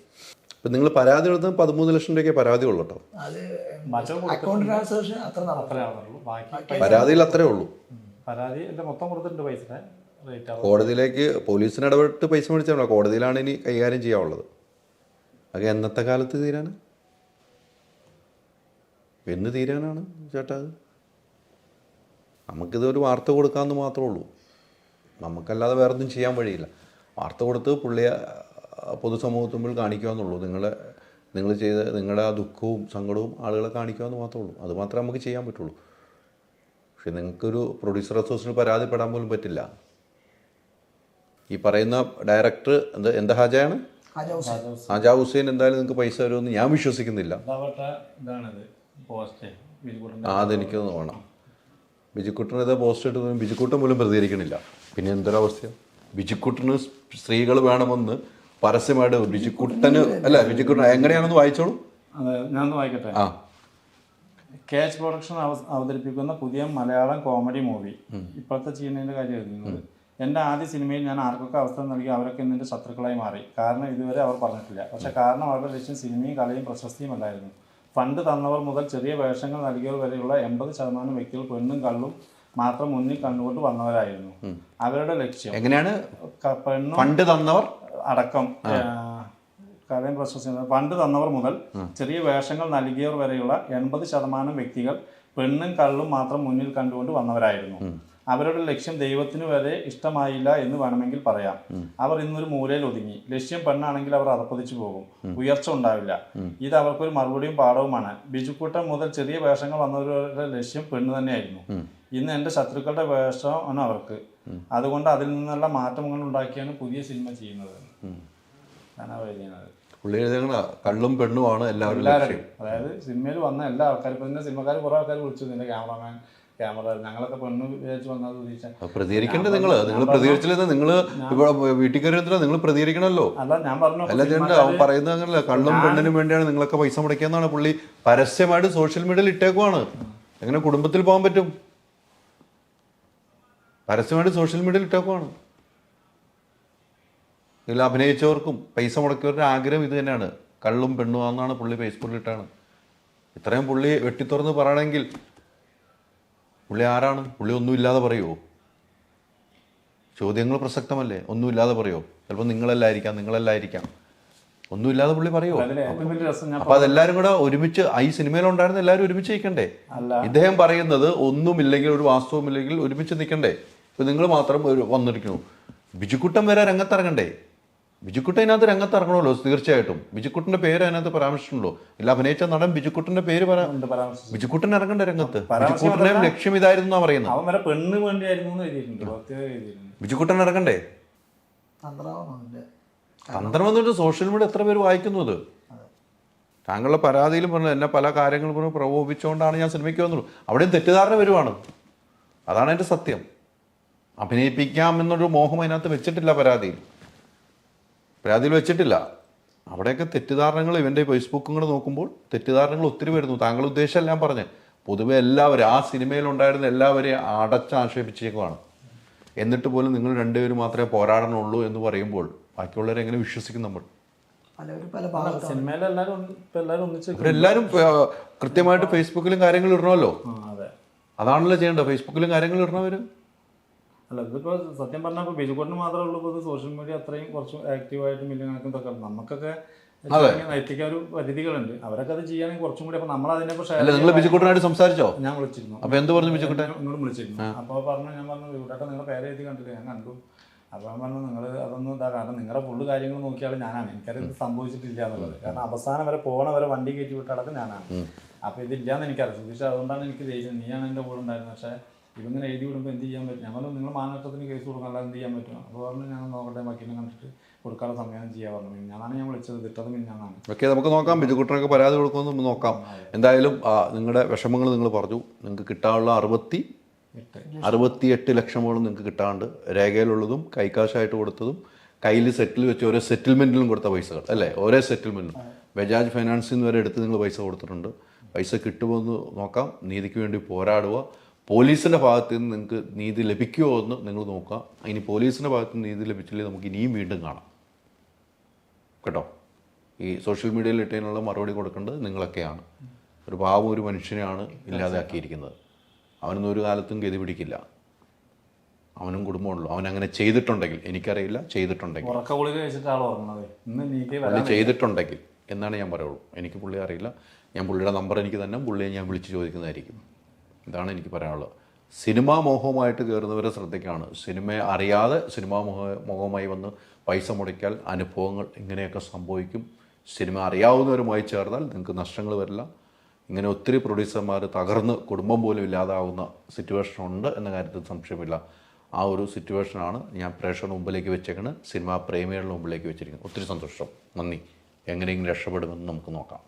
S1: ഇപ്പം നിങ്ങൾ പരാതി കൊടുത്താൽ പതിമൂന്ന് ലക്ഷം രൂപയ്ക്ക് പരാതി ഉള്ളൂ കേട്ടോ.
S3: അത് അക്കൗണ്ട് ട്രാൻസാക്ഷൻ അത്ര
S1: പരാതിയിൽ അത്രേ ഉള്ളൂ.
S2: പരാതി എന്റെ മൊത്തം കൊടുത്തിട്ടുണ്ട് പൈസ
S1: കോടതിയിലേക്ക് പോലീസിന് ഇടപെട്ട് പൈസ മേടിച്ചാൽ കോടതിയിലാണ് ഇനി കൈകാര്യം ചെയ്യാനുള്ളത്. അത് എന്നത്തെ കാലത്ത് തീരാന്? എന്ന് തീരാനാണ് ചേട്ടാ അത്. നമുക്കിതൊരു വാർത്ത കൊടുക്കാമെന്ന് മാത്രമേ ഉള്ളൂ. നമുക്കല്ലാതെ വേറെ ഒന്നും ചെയ്യാൻ വഴിയില്ല. വാർത്ത കൊടുത്ത് പുള്ളിയെ പൊതുസമൂഹത്തിൽ മുമ്പിൽ കാണിക്കുക നിങ്ങളെ നിങ്ങൾ ചെയ്ത നിങ്ങളുടെ ആ ദുഃഖവും സങ്കടവും ആളുകളെ കാണിക്കുക എന്ന് മാത്രമേ ഉള്ളൂ. അത് മാത്രമേ നമുക്ക് ചെയ്യാൻ പറ്റുള്ളൂ. പക്ഷെ നിങ്ങൾക്കൊരു പ്രൊഡ്യൂസർ അസോസിയേഷന് പരാതിപ്പെടാൻ പോലും പറ്റില്ല. ഈ പറയുന്ന ഡയറക്ടർ എന്ത് എന്താ ഹാജയാണ്? ഹാജാ ഹുസൈൻ. എന്തായാലും നിങ്ങൾക്ക് പൈസ വരുമെന്ന് ഞാൻ വിശ്വസിക്കുന്നില്ല. ആ അതെനിക്ക് വേണം ബിജുക്കുട്ടൻ ഇതേ പോസ്റ്റ് ഇട്ട് ബിജുക്കുട്ടൻ പോലും പ്രതികരിക്കണില്ല. പിന്നെ എന്തൊരവസ്ഥയാണ് ബിജുക്കുട്ടന് സ്ത്രീകൾ വേണമെന്ന് പരസ്യമായിട്ട് ബിജുക്കുട്ടന് അല്ല ബിജുക്കുട്ടൻ എങ്ങനെയാണെന്ന് വായിച്ചോളൂ.
S2: ഞാൻ ഞാനൊന്ന് വായിക്കട്ടെ?
S1: ആ.
S2: കേച്ച് പ്രൊഡക്ഷൻ അവതരിപ്പിക്കുന്ന പുതിയ മലയാളം കോമഡി മൂവി ഇപ്പോഴത്തെ ചെയ്യുന്നതിന്റെ കാര്യം എന്റെ ആദ്യ സിനിമയിൽ ഞാൻ ആർക്കൊക്കെ അവസരം നൽകി അവരൊക്കെ ഇന്നെന്റെ ശത്രുക്കളായി മാറി. കാരണം ഇതുവരെ അവർ പറഞ്ഞിട്ടില്ല. പക്ഷേ കാരണം അവരുടെ ലക്ഷ്യം സിനിമയും കലയും പ്രശസ്തിയും ഉണ്ടായിരുന്നു ഫണ്ട് തന്നവർ മുതൽ ചെറിയ വേഷങ്ങൾ നൽകിയവർ വരെയുള്ള എൺപത് ശതമാനം വ്യക്തികൾ പെണ്ണും കള്ളും മാത്രം മുന്നിൽ കണ്ടുകൊണ്ട് വന്നവരായിരുന്നു. അവരുടെ ലക്ഷ്യം.
S1: എങ്ങനെയാണ്?
S2: പെണ്ണും
S1: ഫണ്ട് തന്നവർ?
S2: അടക്കം കലയും പ്രശസ്തിയും. പ്രശസ്തി പണ്ട് തന്നവർ മുതൽ ചെറിയ വേഷങ്ങൾ നൽകിയവർ വരെയുള്ള എൺപത് ശതമാനം വ്യക്തികൾ പെണ്ണും കള്ളും മാത്രം മുന്നിൽ കണ്ടുകൊണ്ട് വന്നവരായിരുന്നു. അവരുടെ ലക്ഷ്യം ദൈവത്തിന് വരെ ഇഷ്ടമായില്ല എന്ന് വേണമെങ്കിൽ പറയാം. അവർ ഇന്നൊരു മൂലയിൽ ഒതുങ്ങി. ലക്ഷ്യം പെണ്ണാണെങ്കിൽ അവർ അർപ്പതിച്ചു പോകും. ഉയർച്ച ഉണ്ടാവില്ല. ഇത് അവർക്കൊരു മറുപടിയും പാഠവുമാണ്. ബിജുക്കൂട്ടം മുതൽ ചെറിയ വേഷങ്ങൾ വന്നവരുടെ ലക്ഷ്യം പെണ്ണ് തന്നെയായിരുന്നു. ഇന്ന് എന്റെ ശത്രുക്കളുടെ വേഷമാണ് അവർക്ക്. അതുകൊണ്ട് അതിൽ നിന്നുള്ള മാറ്റങ്ങൾ ഉണ്ടാക്കിയാണ് പുതിയ സിനിമ ചെയ്യുന്നത്. ഞാൻ ചെയ്യുന്നത്.
S1: പുള്ളി എഴുതുന്ന കള്ളും പെണ്ണുമാണ് എല്ലാവരും
S2: എല്ലാവരും അതായത് സിനിമയിൽ വന്ന എല്ലാ ആൾക്കാരും ഇപ്പൊ സിനിമക്കാർ കുറെ ആൾക്കാർ വിളിച്ചു. ക്യാമറമാൻ ക്യാമറ ഞങ്ങളൊക്കെ പെണ്ണ് വിചാരിച്ച് വന്നത്
S1: അപ്പൊ പ്രതികരിക്കണ്ടേ നിങ്ങൾ നിങ്ങൾ പ്രതികരിച്ചില്ലെന്ന് നിങ്ങൾ വീട്ടിൽ കയറി നിങ്ങൾ പ്രതികരിക്കണമല്ലോ?
S2: അല്ല ഞാൻ പറഞ്ഞു
S1: അല്ല ചേട്ടൻ അവൻ പറയുന്നത് അങ്ങനല്ല. കള്ളും പെണ്ണിനും വേണ്ടിയാണ് നിങ്ങളൊക്കെ പൈസ മുടക്കിയെന്നാണ് പുള്ളി പരസ്യമായിട്ട് സോഷ്യൽ മീഡിയയിൽ ഇട്ടേക്കുവാണ്. എങ്ങനെ കുടുംബത്തിൽ പോകാൻ പറ്റും? പരസ്യമായിട്ട് സോഷ്യൽ മീഡിയയിൽ ഇട്ടേക്കുവാണ്. ഇതിൽ അഭിനയിച്ചവർക്കും പൈസ മുടക്കിയവരുടെ ആഗ്രഹം ഇത് തന്നെയാണ്. കള്ളും പെണ്ണുമാണെന്നാണ് പുള്ളി ഫേസ്ബുക്കിൽ ഇട്ടാണ് ഇത്രയും പുള്ളി വെട്ടിത്തുറന്ന് പറയണമെങ്കിൽ പുള്ളി ആരാണ്? പുള്ളി ഒന്നുമില്ലാതെ പറയുമോ ചോദ്യങ്ങൾ പ്രസക്തമല്ലേ? ഒന്നുമില്ലാതെ പറയുമോ ചിലപ്പോൾ നിങ്ങളെല്ലായിരിക്കാം നിങ്ങളെല്ലായിരിക്കാം. ഒന്നുമില്ലാതെ പുള്ളി പറയുമോ അപ്പൊ അതെല്ലാരും കൂടെ ഒരുമിച്ച് ഈ സിനിമയിൽ ഉണ്ടായിരുന്ന എല്ലാവരും ഒരുമിച്ച് നിൽക്കണ്ടേ? ഇദ്ദേഹം പറയുന്നത് ഒന്നുമില്ലെങ്കിൽ ഒരു വാസ്തവമില്ലെങ്കിൽ ഒരുമിച്ച് നിൽക്കണ്ടേ? ഇപ്പൊ നിങ്ങൾ മാത്രം വന്നിരിക്കുന്നു. ബിജുക്കുട്ടം വരെ രംഗത്തിറങ്ങണ്ടേ? ബിജുക്കുട്ടൻ രംഗത്ത് ഇറങ്ങണമല്ലോ തീർച്ചയായിട്ടും. ബിജുക്കുട്ടിന്റെ പേര് അതിനകത്ത് പരാമർശിച്ചിട്ടുണ്ടോ? ഇല്ല അഭിനയിച്ച നടൻ ബിജുക്കുട്ടിന്റെ പേര് ബിജുക്കുട്ടൻ ഇറങ്ങണ്ട രംഗത്ത്.
S2: പരാമർശം
S1: ബിജുക്കുട്ടന്റെ ലക്ഷ്യം ഇതായിരുന്നു എന്നാ പറയുന്നത്.
S2: അവൻ വരെ പെണ്ണ് വേണ്ടിയായിരുന്നു
S1: ബിജുക്കുട്ടൻ ഇറങ്ങണ്ടേ? തന്ത്രം വന്നിട്ട് സോഷ്യൽ മീഡിയ എത്ര പേര് വായിക്കുന്നു അത്. താങ്കളുടെ പരാതിയിലും പറഞ്ഞു എന്നെ പല കാര്യങ്ങളും പറഞ്ഞു പ്രകോപിച്ചുകൊണ്ടാണ് ഞാൻ സിനിമയ്ക്ക് വന്നുള്ളൂ അവിടെയും തെറ്റിദ്ധാരണ വരുവാണ്. അതാണ് എന്റെ സത്യം. അഭിനയിപ്പിക്കാം എന്നൊരു മോഹം അതിനകത്ത് വെച്ചിട്ടില്ല പരാതിയിൽ. പരാതിയിൽ വെച്ചിട്ടില്ല. അവിടെയൊക്കെ തെറ്റിദ്ധാരണകൾ ഇവന്റെ ഫേസ്ബുക്കും കൂടെ നോക്കുമ്പോൾ തെറ്റിദ്ധാരണകൾ ഒത്തിരി വരുന്നു. താങ്കൾ ഉദ്ദേശം ഞാൻ പറഞ്ഞ് പൊതുവെ എല്ലാവരും ആ സിനിമയിലുണ്ടായിരുന്ന എല്ലാവരെയും അടച്ചാക്ഷേപിച്ചേക്കുവാണ്. എന്നിട്ട് പോലും നിങ്ങൾ രണ്ടുപേരും മാത്രമേ പോരാടണുള്ളൂ എന്ന് പറയുമ്പോൾ ബാക്കിയുള്ളവരെ എങ്ങനെ വിശ്വസിക്കും നമ്മൾ?
S2: എല്ലാവരും
S1: കൃത്യമായിട്ട് ഫേസ്ബുക്കിലും കാര്യങ്ങൾ ഇടണമല്ലോ.
S2: അതെ.
S1: അതാണല്ലോ ചെയ്യേണ്ടത്. ഫേസ്ബുക്കിലും കാര്യങ്ങൾ ഇടണവർ
S2: അല്ല ഇതിപ്പോ സത്യം പറഞ്ഞാൽ ഇപ്പോൾ ബിജുക്കോട്ടിന് മാത്രമേ ഉള്ളൂ ഇപ്പൊ സോഷ്യൽ മീഡിയ അത്രയും കുറച്ച് ആക്റ്റീവായിട്ട് മില്യൺ കണക്കും ഇതൊക്കെ. നമുക്കൊക്കെ നൈതിക ഒരു പരിധികളുണ്ട്. അവരൊക്കെ അത് ചെയ്യുകയാണെങ്കിൽ കുറച്ചും കൂടി അപ്പൊ നമ്മൾ അതിനെ
S1: അല്ല നിങ്ങൾ ബിജുക്കുട്ടനായിട്ട് സംസാരിച്ചോ?
S2: ഞാൻ വിളിച്ചിരുന്നു.
S1: അപ്പൊ എന്ത് പറഞ്ഞു ബിജുക്കുട്ടൻ
S2: എന്നോട് വിളിച്ചിരുന്നു. അപ്പോൾ പറഞ്ഞു ഞാൻ പറഞ്ഞു ഇവിടെ നിങ്ങളുടെ പേര് എഴുതി കണ്ടില്ല? ഞാൻ കണ്ടു. അപ്പോൾ ഞാൻ പറഞ്ഞു നിങ്ങൾ അതൊന്നും ഇതാ കാരണം നിങ്ങളുടെ ഫുള്ള് കാര്യങ്ങൾ നോക്കിയാൽ ഞാനാണ്. എനിക്കത് സംഭവിച്ചിട്ടില്ല എന്നുള്ളത്. കാരണം അവസാനം വരെ പോണ വരെ വണ്ടി കയറ്റി വിട്ടടക്കം ഞാനാണ്. അപ്പോൾ ഇതില്ലാന്ന് എനിക്കറിയാം. സുധീഷ് അതുകൊണ്ടാണ് എനിക്ക് ദേഷ്യം. നീയാണ് എന്റെ കൂടെ ഉണ്ടായിരുന്നത്. പക്ഷേ ഇവങ്ങനെ എഴുതി വിടുമ്പോൾ എന്ത് ചെയ്യാൻ പറ്റും? ഞാൻ പറഞ്ഞു നിങ്ങൾ മാനനഷ്ടത്തിന് കേസ് അല്ലാതെ എന്ത് ചെയ്യാൻ പറ്റും? അപ്പോൾ പറഞ്ഞു ഞാൻ നോക്കട്ടെ വക്കീലിനെ കണ്ടിട്ട് കൊടുക്കാനുള്ള സമയം ചെയ്യാൻ പറഞ്ഞു. ഞാനാണ് ഞാൻ വിളിച്ചത്. വിട്ടത് ഞാനാണ്
S1: ഓക്കെ നമുക്ക് നോക്കാം. ബിജുക്കുട്ടനൊക്കെ പരാതി കൊടുക്കുമെന്ന് നമുക്ക് നോക്കാം. എന്തായാലും നിങ്ങളുടെ വിഷമങ്ങൾ നിങ്ങൾ പറഞ്ഞു. നിങ്ങൾക്ക് കിട്ടാനുള്ള അറുപത്തി
S2: എട്ട്.
S1: അറുപത്തിയെട്ട് ലക്ഷമോളം നിങ്ങൾക്ക് കിട്ടാണ്ട് രേഖയിലുള്ളതും കൈക്കാശായിട്ട് കൊടുത്തതും കയ്യിൽ സെറ്റിൽ വെച്ച് ഓരോ സെറ്റിൽമെന്റിലും കൊടുത്ത പൈസകൾ അല്ലേ? ഓരോ സെറ്റിൽമെന്റിലും ബജാജ് ഫൈനാൻസിൽ നിന്ന് വരെ എടുത്ത് നിങ്ങൾ പൈസ കൊടുത്തിട്ടുണ്ട്. പൈസ കിട്ടുമോ എന്ന് നോക്കാം. നീതിക്ക് വേണ്ടി പോരാടുക. പോലീസിന്റെ ഭാഗത്ത് നിന്ന് നിങ്ങൾക്ക് നീതി ലഭിക്കുമോ എന്ന് നിങ്ങൾ നോക്കുക. ഇനി പോലീസിന്റെ ഭാഗത്ത് നിന്ന് നീതി ലഭിച്ചില്ലേ നമുക്ക് ഇനിയും വീണ്ടും കാണാം. കേട്ടോ? ഈ സോഷ്യൽ മീഡിയയിൽ ഇട്ടതിനുള്ള മറുപടി കൊടുക്കേണ്ടത് നിങ്ങളൊക്കെയാണ്. ഒരു പാവം ഒരു മനുഷ്യനെയാണ് ഇല്ലാതാക്കിയിരിക്കുന്നത്. അവനൊന്നും ഒരു കാലത്തും ഗതി പിടിക്കില്ല. അവനും കുടുംബമുള്ളൂ അവൻ അങ്ങനെ ചെയ്തിട്ടുണ്ടെങ്കിൽ എനിക്കറിയില്ല ചെയ്തിട്ടുണ്ടെങ്കിൽ. ചെയ്തിട്ടുണ്ടെങ്കിൽ എന്നാണ് ഞാൻ പറയുള്ളൂ. എനിക്ക് പുള്ളി അറിയില്ല. ഞാൻ പുള്ളിയുടെ നമ്പർ എനിക്ക് തന്നെ പുള്ളിയെ ഞാൻ വിളിച്ച് ചോദിക്കുന്നതായിരിക്കും. ഇതാണ് എനിക്ക് പറയാനുള്ളത്. സിനിമാ മോഹവുമായിട്ട് കയറുന്നവരെ ശ്രദ്ധിക്കുകയാണ് സിനിമയെ അറിയാതെ സിനിമാ മോഹ മോഹവുമായി വന്ന് പൈസ മുടക്കിയാൽ അനുഭവങ്ങൾ ഇങ്ങനെയൊക്കെ സംഭവിക്കും. സിനിമ അറിയാവുന്നവരുമായി ചേർന്നാൽ നിങ്ങൾക്ക് നഷ്ടങ്ങൾ വരില്ല. ഇങ്ങനെ ഒത്തിരി പ്രൊഡ്യൂസർമാർ തകർന്ന് കുടുംബം പോലും ഇല്ലാതാവുന്ന സിറ്റുവേഷൻ ഉണ്ട് എന്ന കാര്യത്തിൽ സംശയമില്ല. ആ ഒരു സിറ്റുവേഷനാണ് ഞാൻ പ്രേക്ഷകരുടെ മുമ്പിലേക്ക് വെച്ചേക്കുന്നത് സിനിമാ പ്രേമികളുടെ മുമ്പിലേക്ക് വെച്ചിരിക്കുന്നത്. ഒത്തിരി സന്തോഷം. നന്ദി. എങ്ങനെയെങ്കിലും രക്ഷപ്പെടുമെന്ന് നമുക്ക് നോക്കാം.